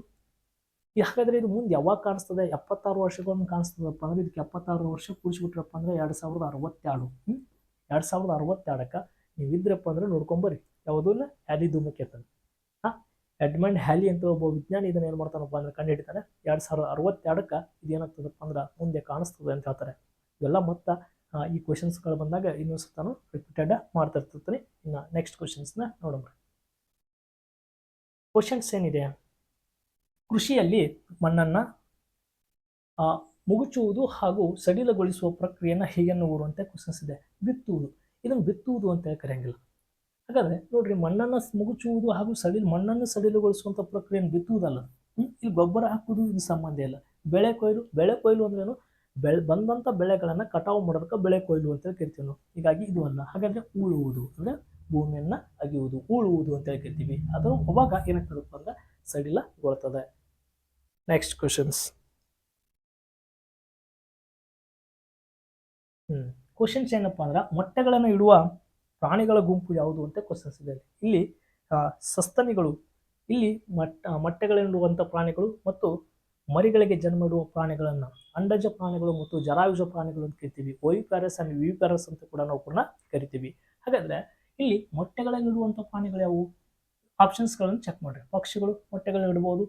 ಹಾಗಾದರೆ ಇದು ಮುಂದೆ ಯಾವಾಗ ಕಾಣಿಸ್ತದೆ? ಎಪ್ಪತ್ತಾರು ವರ್ಷಗೊಮ್ಮೆ ಕಾಣಿಸ್ತದಪ್ಪ ಅಂದ್ರೆ ಇದಕ್ಕೆ ಎಪ್ಪತ್ತಾರು ವರ್ಷ ಕೂಡಿಸ್ಬಿಟ್ರಪ್ಪ ಅಂದ್ರೆ ಎರಡು ಸಾವಿರದ ಅರವತ್ತೆರಡು. ಹ್ಞೂ ಎರಡು ಸಾವಿರದ ಅರವತ್ತೆರಡಕ್ಕೆ ನೀವಿದ್ರಪ್ಪ ಅಂದ್ರೆ ಯಾವುದೂ ಇಲ್ಲ ಹ್ಯಾಲಿ ಧೂಮಕೇತನ ಎಡ್ಮಂಡ್ ಹ್ಯಾಲಿ ಅಂತ ಒಬ್ಬ ವಿಜ್ಞಾನಿ ಇದನ್ನ ಏನು ಮಾಡ್ತಾನಪ್ಪ ಅಂದ್ರೆ ಕಂಡು ಹಿಡಿತಾನೆ ಎರಡು ಸಾವಿರದ ಅರವತ್ತೆರಡಕ್ಕೆ ಇದೇನಾಗ್ತದಪ್ಪ ಅಂದ್ರೆ ಮುಂದೆ ಕಾಣಿಸ್ತದೆ ಅಂತ ಹೇಳ್ತಾರೆ. ಇವೆಲ್ಲ ಮತ್ತೆ ಈ ಕ್ವಶನ್ಸ್ಗಳು ಬಂದಾಗ ಇನ್ನೊಂದು ಸತಾನು ರಿಪೀಟೆಡ್ ಮಾಡ್ತಾ ಇರ್ತಿರ್ತೀನಿ. ಇನ್ನು ನೆಕ್ಸ್ಟ್ ಕ್ವಶನ್ಸ್ನ ನೋಡೋಣ. ಕ್ವಶನ್ಸ್ ಏನಿದೆ? ಕೃಷಿಯಲ್ಲಿ ಮಣ್ಣನ್ನು ಮುಗುಚುವುದು ಹಾಗೂ ಸಡಿಲಗೊಳಿಸುವ ಪ್ರಕ್ರಿಯೆಯನ್ನು ಹೇಗೆ ಅಂತ ಕ್ವಶನ್ಸ್ ಇದೆ. ಬಿತ್ತುವುದು. ಇದನ್ನು ಬಿತ್ತುವುದು ಅಂತ ಕರೆಯಂಗಿಲ್ಲ? ಹಾಗಾದ್ರೆ ನೋಡ್ರಿ ಮಣ್ಣನ್ನು ಮುಗುಚುವುದು ಹಾಗೂ ಸಡಿಲ್ ಮಣ್ಣನ್ನು ಸಡಿಲಗೊಳಿಸುವಂಥ ಪ್ರಕ್ರಿಯೆಯನ್ನು ಬಿತ್ತುವುದಲ್ಲ? ಇಲ್ಲಿ ಗೊಬ್ಬರ ಹಾಕುವುದು ಇದು ಸಂಬಂಧ ಇಲ್ಲ ಬೆಳೆ ಕೊಯ್ಲು ಬೆಳೆ ಕೊಯ್ಲು ಅಂದ್ರೇನು ಬೆಳೆ ಬಂದಂಥ ಬೆಳೆಗಳನ್ನು ಕಟಾವು ಮಾಡೋದಕ್ಕೆ ಬೆಳೆ ಕೊಯ್ಲು ಅಂತ ಕರಿತೀವಿ ನಾವು. ಹೀಗಾಗಿ ಇದು ಅಲ್ಲ ಹಾಗಾದ್ರೆ ಉಳುವುದು ಅಂದ್ರೆ ಭೂಮಿಯನ್ನ ಅಗಿಯುವುದು. ಉಳುವುದು ಅಂತ ಹೇಳಿ ಕರಿತೀವಿ. ಅದು ಅವಾಗ ಏನಾಗ್ತದಪ್ಪ ಅಂದ್ರೆ ಸಡಿಲಗೊಳ್ತದೆ. ನೆಕ್ಸ್ಟ್ ಕ್ವಶನ್ಸ್ ಹ್ಮ್ ಕ್ವಶನ್ಸ್ ಏನಪ್ಪ ಅಂದ್ರೆ ಮೊಟ್ಟೆಗಳನ್ನು ಇಡುವ ಪ್ರಾಣಿಗಳ ಗುಂಪು ಯಾವುದು ಅಂತ ಕ್ವಶನ್ಸ್ ಇದೆ ಇಲ್ಲಿ ಸಸ್ತನಿಗಳು, ಇಲ್ಲಿ ಮಟ್ಟ ಮೊಟ್ಟೆಗಳಿಡುವಂಥ ಪ್ರಾಣಿಗಳು ಮತ್ತು ಮರಿಗಳಿಗೆ ಜನ್ಮ ಇಡುವ ಪ್ರಾಣಿಗಳನ್ನು, ಅಂಡಜ ಪ್ರಾಣಿಗಳು ಮತ್ತು ಜರಾಯುಜ ಪ್ರಾಣಿಗಳು ಅಂತ ಕರಿತೀವಿ. Oviparous and viviparous ಅಂತ ಕೂಡ ನಾವು ಕೂಡ ಕರಿತೀವಿ. ಹಾಗಾದ್ರೆ, ಇಲ್ಲಿ ಮೊಟ್ಟೆಗಳನ್ನು ಇಡುವಂಥ ಪ್ರಾಣಿಗಳು ಯಾವುವು? ಆಪ್ಷನ್ಸ್ಗಳನ್ನು ಚೆಕ್ ಮಾಡಿರಿ. ಪಕ್ಷಿಗಳು ಮೊಟ್ಟೆಗಳನ್ನ ಇಡ್ಬೋದು,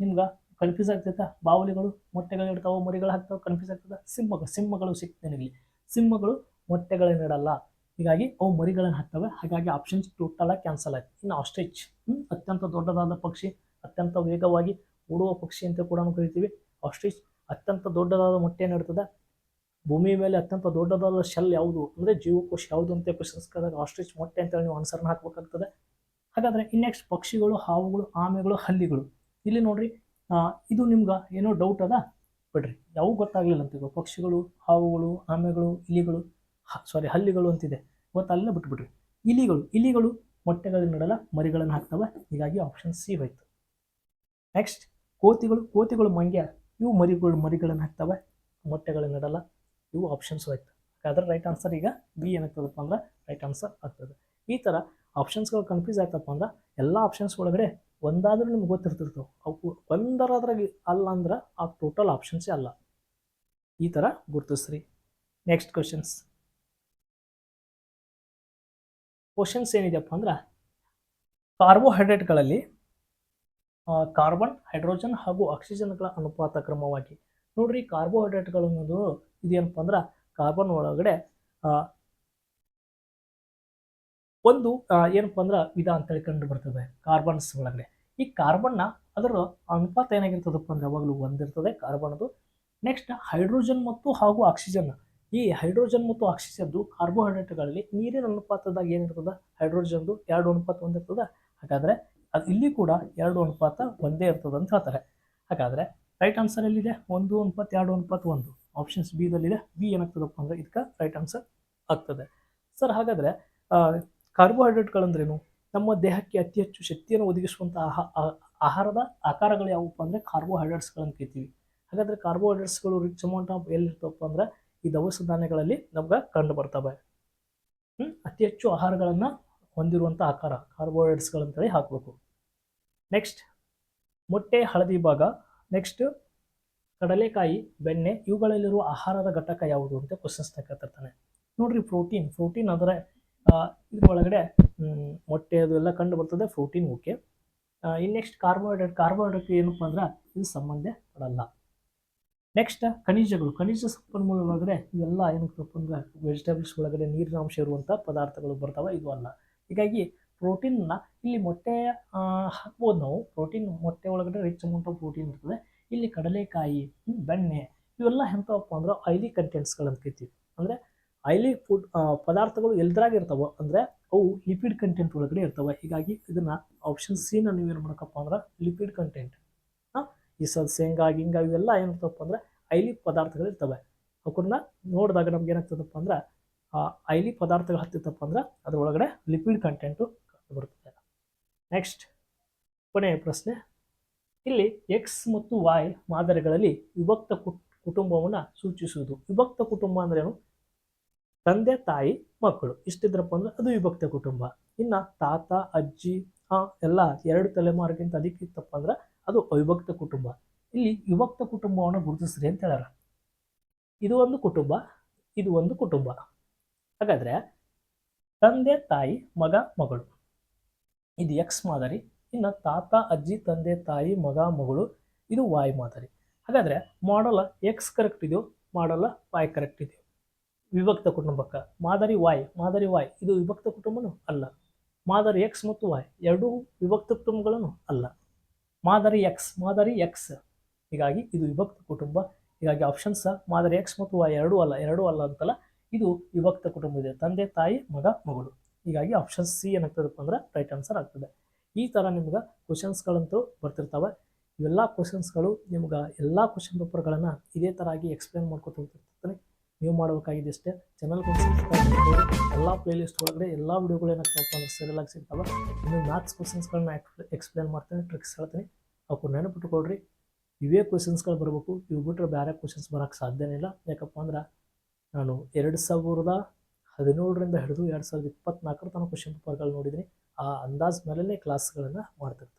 ನಿಮ್ಗೆ ಕನ್ಫ್ಯೂಸ್ ಆಗ್ತೈತಾ? ಬಾವಲಿಗಳು ಮೊಟ್ಟೆಗಳು ಇಡ್ತಾವೆ, ಮರಿಗಳು ಹಾಕ್ತಾವೆ ಕನ್ಫ್ಯೂಸ್ ಆಗ್ತದೆ ಸಿಂಹಗಳು ಸಿಂಹಗಳು ಸಿಗ್ತೇನೆ ಇಲ್ಲಿ. ಸಿಂಹಗಳು ಮೊಟ್ಟೆಗಳನ್ನ ಇಡಲ್ಲ ಹೀಗಾಗಿ ಅವು ಮರಿಗಳನ್ನು ಹಾಕ್ತವೆ ಹಾಗಾಗಿ ಆಪ್ಷನ್ಸ್ ಟೋಟಲ್ ಆಗಿ ಕ್ಯಾನ್ಸಲ್ ಆಯ್ತು. ಇನ್ನು ಆಸ್ಟ್ರಿಚ್ ಅತ್ಯಂತ ದೊಡ್ಡದಾದ ಪಕ್ಷಿ, ಅತ್ಯಂತ ವೇಗವಾಗಿ ಓಡುವ ಪಕ್ಷಿ ಅಂತ ಕೂಡ ಕರಿತೀವಿ. ಆಸ್ಟ್ರಿಚ್ ಅತ್ಯಂತ ದೊಡ್ಡದಾದ ಮೊಟ್ಟೆಯನ್ನು ಇಡ್ತದೆ. ಭೂಮಿ ಮೇಲೆ ಅತ್ಯಂತ ದೊಡ್ಡದಾದ ಶೆಲ್ ಯಾವುದು? ಅಂದರೆ ಜೀವಕೋಶ ಯಾವುದು ಅಂತ ಕ್ವಶನ್ಸ್ ಕೇಳಿದಾಗ ಆಸ್ಟ್ರಿಚ್ ಮೊಟ್ಟೆ ಅಂತೇಳಿ ನೀವು ಆನ್ಸರ್ನ ಹಾಕಬೇಕಾಗ್ತದೆ. ಹಾಗಾದರೆ ಇನ್ನೆಕ್ಸ್ಟ್ ಪಕ್ಷಿಗಳು, ಹಾವುಗಳು, ಆಮೆಗಳು, ಹಲ್ಲಿಗಳು. ಇಲ್ಲಿ ನೋಡ್ರಿ ಇದು ನಿಮ್ಗೆ ಏನೋ ಡೌಟ್ ಅದ? ಬಿಡ್ರಿ, ಯಾವ ಗೊತ್ತಾಗ್ಲಿಲ್ಲ ಅಂತ ಪಕ್ಷಿಗಳು, ಹಾವುಗಳು, ಆಮೆಗಳು, ಇಲಿಗಳು. ಸಾರಿ ಹಲ್ಲಿಗಳು ಅಂತಿದೆ. ಇವತ್ತು ಅಲ್ಲೇ ಬಿಟ್ಬಿಟ್ರಿ. ಇಲಿಗಳು ಇಲಿಗಳು ಮೊಟ್ಟೆಗಳನ್ನ ಇಡಲ್ಲ ಮರಿಗಳನ್ನು ಹಾಕ್ತವೆ. ಹೀಗಾಗಿ ಆಪ್ಷನ್ ಸಿ ಹೋಯ್ತು. ನೆಕ್ಸ್ಟ್ ಕೋತಿಗಳು ಕೋತಿಗಳು ಮಂಗ್ಯ. ಇವು ಮರಿಗಳು, ಮರಿಗಳನ್ನು ಹಾಕ್ತವೆ. ಮೊಟ್ಟೆಗಳನ್ನ ಇಡಲ್ಲ ಇವು ಆಪ್ಷನ್ಸ್ ಹೋಯ್ತು. ಹಾಗಾದ್ರೆ ರೈಟ್ ಆನ್ಸರ್ ಈಗ ಬಿ ಏನಾಗ್ತದಪ್ಪ ಅಂದ್ರೆ ರೈಟ್ ಆನ್ಸರ್ ಆಗ್ತದೆ. ಈ ಥರ ಆಪ್ಷನ್ಸ್ಗಳು ಕನ್ಫ್ಯೂಸ್ ಆಗ್ತಪ್ಪ ಅಂದ್ರೆ ಎಲ್ಲ ಆಪ್ಷನ್ಸ್ ಒಳಗಡೆ ಒಂದಾದ್ರೂ ನಿಮ್ಗೆ ಗೊತ್ತಿರ್ತಿರ್ತವೆ. ಅವು ಒಂದರದ್ರಾಗ ಅಲ್ಲ ಅಂದ್ರೆ ಆ ಟೋಟಲ್ ಆಪ್ಷನ್ಸೇ ಅಲ್ಲ. ಈ ಥರ ಗುರುತಿಸ್ರಿ. ನೆಕ್ಸ್ಟ್ ಕ್ವಶನ್ಸ್ ಕ್ವಶನ್ಸ್ ಏನಿದೆಯಪ್ಪ ಅಂದ್ರೆ ಕಾರ್ಬೋಹೈಡ್ರೇಟ್ಗಳಲ್ಲಿ ಕಾರ್ಬನ್ ಹೈಡ್ರೋಜನ್ ಹಾಗೂ ಆಕ್ಸಿಜನ್ಗಳ ಅನುಪಾತ ಕ್ರಮವಾಗಿ. ನೋಡ್ರಿ ಕಾರ್ಬೋಹೈಡ್ರೇಟ್ಗಳು ಅನ್ನೋದು ಇದೇನಪ್ಪ ಅಂದ್ರೆ ಕಾರ್ಬನ್ ಒಳಗಡೆ ಒಂದು ಏನಪ್ಪ ಅಂದ್ರೆ ವಿಧ ಅಂತೇಳಿ ಕಂಡು ಬರ್ತದೆ ಕಾರ್ಬನ್ಸ್ ಒಳಗಡೆ. ಈ ಕಾರ್ಬನ್ನ ಅದರ ಅನುಪಾತ ಏನಾಗಿರ್ತದಪ್ಪ ಅಂದ್ರೆ ಯಾವಾಗಲೂ ಒಂದಿರ್ತದೆ ಕಾರ್ಬನ್ದು ನೆಕ್ಸ್ಟ್ ಹೈಡ್ರೋಜನ್ ಮತ್ತು ಹಾಗೂ ಆಕ್ಸಿಜನ್ ಈ ಹೈಡ್ರೋಜನ್ ಮತ್ತು ಆಕ್ಸಿಜನ್ದು ಕಾರ್ಬೋಹೈಡ್ರೇಟ್ಗಳಲ್ಲಿ ನೀರಿನ ಅನುಪಾತದಾಗ ಏನಿರ್ತದ ಹೈಡ್ರೋಜನ್ದು ಎರಡು ಅನುಪಾತ ಒಂದಿರ್ತದ ಹಾಗಾದ್ರೆ ಅದು ಇಲ್ಲಿ ಕೂಡ ಎರಡು ಅನುಪಾತ ಒಂದೇ ಇರ್ತದೆ ಅಂತ ಹೇಳ್ತಾರೆ. ಹಾಗಾದ್ರೆ ರೈಟ್ ಆನ್ಸರ್ ಎಲ್ಲಿದೆ? ಒಂದು ಅನುಪಾತ, ಎರಡು ಅನುಪಾತ ಒಂದು. ಆಪ್ಷನ್ಸ್ ಬಿ ದಲ್ಲಿದೆ. ಬಿ ಏನಾಗ್ತದಪ್ಪ ಅಂದ್ರೆ ಇದಕ್ಕೆ ರೈಟ್ ಆನ್ಸರ್ ಆಗ್ತದೆ. ಸರ್ ಹಾಗಾದರೆ ಕಾರ್ಬೋಹೈಡ್ರೇಟ್ಗಳಂದ್ರೇನು? ನಮ್ಮ ದೇಹಕ್ಕೆ ಅತಿ ಹೆಚ್ಚು ಶಕ್ತಿಯನ್ನು ಒದಗಿಸುವಂಥ ಆಹಾ ಆಹಾರದ ಆಕಾರಗಳು ಯಾವುವಪ್ಪ ಅಂದರೆ ಕಾರ್ಬೋಹೈಡ್ರೇಟ್ಸ್ಗಳನ್ನು ಕರಿತೀವಿ ಹಾಗಾದ್ರೆ ಕಾರ್ಬೋಹೈಡ್ರೇಟ್ಸ್ಗಳು ರಿಚ್ ಅಮೌಂಟ್ ಆಫ್ ಎಲ್ಲಿರ್ತವಪ್ಪ ಅಂದ್ರೆ ಈ ದವಸ ಧಾನ್ಯಗಳಲ್ಲಿ ನಮ್ಗೆ ಕಂಡು ಬರ್ತವೆ? ಅತಿ ಹೆಚ್ಚು ಆಹಾರಗಳನ್ನು ಹೊಂದಿರುವಂಥ ಆಕಾರ ಕಾರ್ಬೋಹೈಡ್ರೇಟ್ಸ್ಗಳಂತೇಳಿ ಹಾಕಬೇಕು. ನೆಕ್ಸ್ಟ್ ಮೊಟ್ಟೆ, ಹಳದಿ ಭಾಗ. ನೆಕ್ಸ್ಟ್ ಕಡಲೆಕಾಯಿ, ಬೆಣ್ಣೆ, ಇವುಗಳಲ್ಲಿರುವ ಆಹಾರದ ಘಟಕ ಯಾವುದು ಅಂತ ಕ್ವಶನ್ಸ್ ಕೇಳ್ತಿರ್ತಾನೆ. ನೋಡ್ರಿ ಪ್ರೋಟೀನ್ ಪ್ರೋಟೀನ್ ಅಂದರೆ ಇದ್ರ ಒಳಗಡೆ ಮೊಟ್ಟೆ ಅದು ಎಲ್ಲ ಕಂಡು ಬರ್ತದೆ ಪ್ರೋಟೀನ್ ಓಕೆ ಇನ್ನು ನೆಕ್ಸ್ಟ್ ಕಾರ್ಬೋಹೈಡ್ರೇಟ್ ಕಾರ್ಬೋಹೈಡ್ರೇಟ್ ಏನಪ್ಪ ಅಂದ್ರೆ ಇದು ಸಂಬಂಧ ಪಡಲ್ಲ ನೆಕ್ಸ್ಟ್ ಖನಿಜಗಳು. ಖನಿಜ ಸಂಪನ್ಮೂಲ ಒಳಗಡೆ ಇವೆಲ್ಲ ಏನಕ್ಕಪ್ಪ ಅಂದ್ರೆ ವೆಜಿಟೇಬಲ್ಸ್ ಒಳಗಡೆ ನೀರಿನ ಅಂಶ ಇರುವಂಥ ಪದಾರ್ಥಗಳು ಬರ್ತಾವೆ, ಇದು ಅಲ್ಲ ಹೀಗಾಗಿ ಪ್ರೋಟೀನ್ನ ಇಲ್ಲಿ ಮೊಟ್ಟೆ ಹಾಕ್ಬೋದು ನಾವು. ಪ್ರೋಟೀನ್ ಮೊಟ್ಟೆ ಒಳಗಡೆ ರಿಚ್ ಅಮೌಂಟ್ ಆಫ್ ಪ್ರೋಟೀನ್ ಇರ್ತದೆ. ಇಲ್ಲಿ ಕಡಲೆಕಾಯಿ, ಬೆಣ್ಣೆ ಇವೆಲ್ಲ ಎಂಥವಪ್ಪ ಅಂದ್ರೆ ಆಯ್ಲಿ ಕಂಟೆಂಟ್ಸ್ಗಳಂತ ಕರಿತೀವಿ. ಅಂದರೆ ಆಯ್ಲಿ ಫುಡ್ ಪದಾರ್ಥಗಳು ಎಲ್ದ್ರಾಗ ಇರ್ತಾವೆ, ಅಂದರೆ ಅವು ಲಿಪಿಡ್ ಕಂಟೆಂಟ್ ಒಳಗಡೆ ಇರ್ತವೆ. ಹೀಗಾಗಿ ಇದನ್ನು ಆಪ್ಷನ್ ಸಿನ ಏನು ಮಾಡಕಪ್ಪ ಅಂದ್ರೆ ಲಿಪಿಡ್ ಕಂಟೆಂಟ್ ಈ ಸದ್ ಶೇಂಗಾ ಗಿಂಗ ಇವೆಲ್ಲ ಏನಿರ್ತಪ್ಪ ಅಂದ್ರೆ ಐಲಿ ಪದಾರ್ಥಗಳು ಇರ್ತವೆ ಅವನ್ನ ನೋಡಿದಾಗ ನಮ್ಗೆ ಏನಾಗ್ತದಪ್ಪ ಅಂದ್ರೆ, ಆ ಐಲಿ ಪದಾರ್ಥಗಳು ಹತ್ತಿತ್ತಪ್ಪ ಅಂದ್ರೆ ಅದರೊಳಗಡೆ ಲಿಪಿಡ್ ಕಂಟೆಂಟು ಬರ್ತದೆ. ನೆಕ್ಸ್ಟ್ ಕೊನೆಯ ಪ್ರಶ್ನೆ. ಇಲ್ಲಿ ಎಕ್ಸ್ ಮತ್ತು ವಾಯ್ ಮಾದರಿಗಳಲ್ಲಿ ವಿಭಕ್ತ ಕುಟ್, ಕುಟುಂಬವನ್ನು ಸೂಚಿಸುವುದು. ವಿಭಕ್ತ ಕುಟುಂಬ ಅಂದ್ರೇನು ತಂದೆ, ತಾಯಿ, ಮಕ್ಕಳು. ಇಷ್ಟಿದ್ರಪ್ಪ ಅಂದ್ರೆ ಅದು ವಿಭಕ್ತ ಕುಟುಂಬ. ಇನ್ನ ತಾತ, ಅಜ್ಜಿ ಎಲ್ಲ ಎರಡು ತಲೆಮಾರಿಗಿಂತ ಅಧಿಕ ಅಂದ್ರೆ ಅದು ಅವಿಭಕ್ತ ಕುಟುಂಬ. ಇಲ್ಲಿ ವಿಭಕ್ತ ಕುಟುಂಬವನ್ನು ಗುರುತಿಸ್ರಿ ಅಂತ ಹೇಳ್ಯಾರ. ಇದು ಒಂದು ಕುಟುಂಬ, ಇದು ಒಂದು ಕುಟುಂಬ. ಹಾಗಾದ್ರೆ ತಂದೆ, ತಾಯಿ, ಮಗ, ಮಗಳು. ಇದು ಎಕ್ಸ್ ಮಾದರಿ, ಇನ್ನು ತಾತ, ಅಜ್ಜಿ, ತಂದೆ, ತಾಯಿ, ಮಗ, ಮಗಳು, ಇದು ವಾಯ್ ಮಾದರಿ. ಹಾಗಾದ್ರೆ ಮಾಡಲ ಎಕ್ಸ್ ಕರೆಕ್ಟ್ ಇದೆಯೋ ಮಾಡಲ ವಾಯ್ ಕರೆಕ್ಟ್ ಇದೆಯೋ? ವಿಭಕ್ತ ಕುಟುಂಬಕ್ಕೆ. ಮಾದರಿ ವಾಯ್ ಮಾದರಿ ವಾಯ್ ಇದು ವಿಭಕ್ತ ಕುಟುಂಬನೂ ಅಲ್ಲ. ಮಾದರಿ ಎಕ್ಸ್ ಮತ್ತು ವಾಯ್ ಎರಡೂ ವಿಭಕ್ತ ಕುಟುಂಬಗಳನ್ನು ಅಲ್ಲ. ಮಾದರಿ ಎಕ್ಸ್ ಮಾದರಿ ಎಕ್ಸ್ ಹೀಗಾಗಿ ಇದು ವಿಭಕ್ತ ಕುಟುಂಬ. ಹೀಗಾಗಿ ಆಪ್ಷನ್ಸ್ ಮಾದರಿ ಎಕ್ಸ್ ಮತ್ತು ವೈ ಎರಡೂ ಅಲ್ಲ ಎರಡೂ ಅಲ್ಲ ಅಂತಲ್ಲ ಇದು ವಿಭಕ್ತ ಕುಟುಂಬ ಇದೆ. ತಂದೆ, ತಾಯಿ, ಮಗ, ಮಗಳು. ಹೀಗಾಗಿ ಆಪ್ಷನ್ ಸಿ ಏನಾಗ್ತದಪ್ಪ ಅಂದ್ರೆ ರೈಟ್ ಆನ್ಸರ್ ಆಗ್ತದೆ. ಈ ಥರ ನಿಮ್ಗೆ ಕ್ವಶನ್ಸ್ಗಳಂತೂ ಬರ್ತಿರ್ತವೆ. ಇವೆಲ್ಲ ಕ್ವಶನ್ಸ್ಗಳು ನಿಮ್ಗೆ ಎಲ್ಲ ಕ್ವಶನ್ ಪೇಪರ್ಗಳನ್ನು ಇದೇ ಥರ ಆಗಿ ಎಕ್ಸ್ಪ್ಲೇನ್ ಮಾಡ್ಕೊತ ಹೋಗ್ತಿರ್ತೀನಿ ನೀವು ಮಾಡಬೇಕಾಗಿದೆ ಅಷ್ಟೇ ಚಾನಲ್ಗೆ ಎಲ್ಲ ಪ್ಲೇಲಿಸ್ಟ್ ಒಳಗಡೆ ಎಲ್ಲ ವಿಡಿಯೋಗಳು ಏನಾಗ್ತವಪ್ಪ ಅಂದ್ರೆ ಸರಿಯಲ್ ಆಗಿ ಸಿಗ್ತಾವೆ. ಇನ್ನು ಮ್ಯಾಥ್ಸ್ ಕ್ವಶನ್ಸ್ಗಳನ್ನ ಎಕ್ಸ್ಪ್ಲೇನ್ ಮಾಡ್ತೀನಿ ಟ್ರಿಕ್ಸ್ ಹೇಳ್ತೀನಿ. ಅವ್ರು ನೆನಪಿಟ್ಕೊಳ್ರಿ. ಇವೇ ಕ್ವಶನ್ಸ್ಗಳು ಬರಬೇಕು. ಇವು ಬಿಟ್ಟರೆ ಬೇರೆ ಕ್ವಶನ್ಸ್ ಬರೋಕ್ಕೆ ಸಾಧ್ಯನೇ ಇಲ್ಲ. ಯಾಕಪ್ಪ ಅಂದ್ರೆ ನಾನು ಎರಡು ಸಾವಿರದ ಹದಿನೇಳರಿಂದ ಹಿಡಿದು ಎರಡು ಸಾವಿರದ ಇಪ್ಪತ್ನಾಲ್ಕರ ತನಕ ಕ್ವಶನ್ ಪೇಪರ್ಗಳು ನೋಡಿದ್ದೀನಿ. ಆ ಅಂದಾಜ್ ಮೇಲೇ ಕ್ಲಾಸ್ಗಳನ್ನು ಮಾಡ್ತಿರ್ತೀನಿ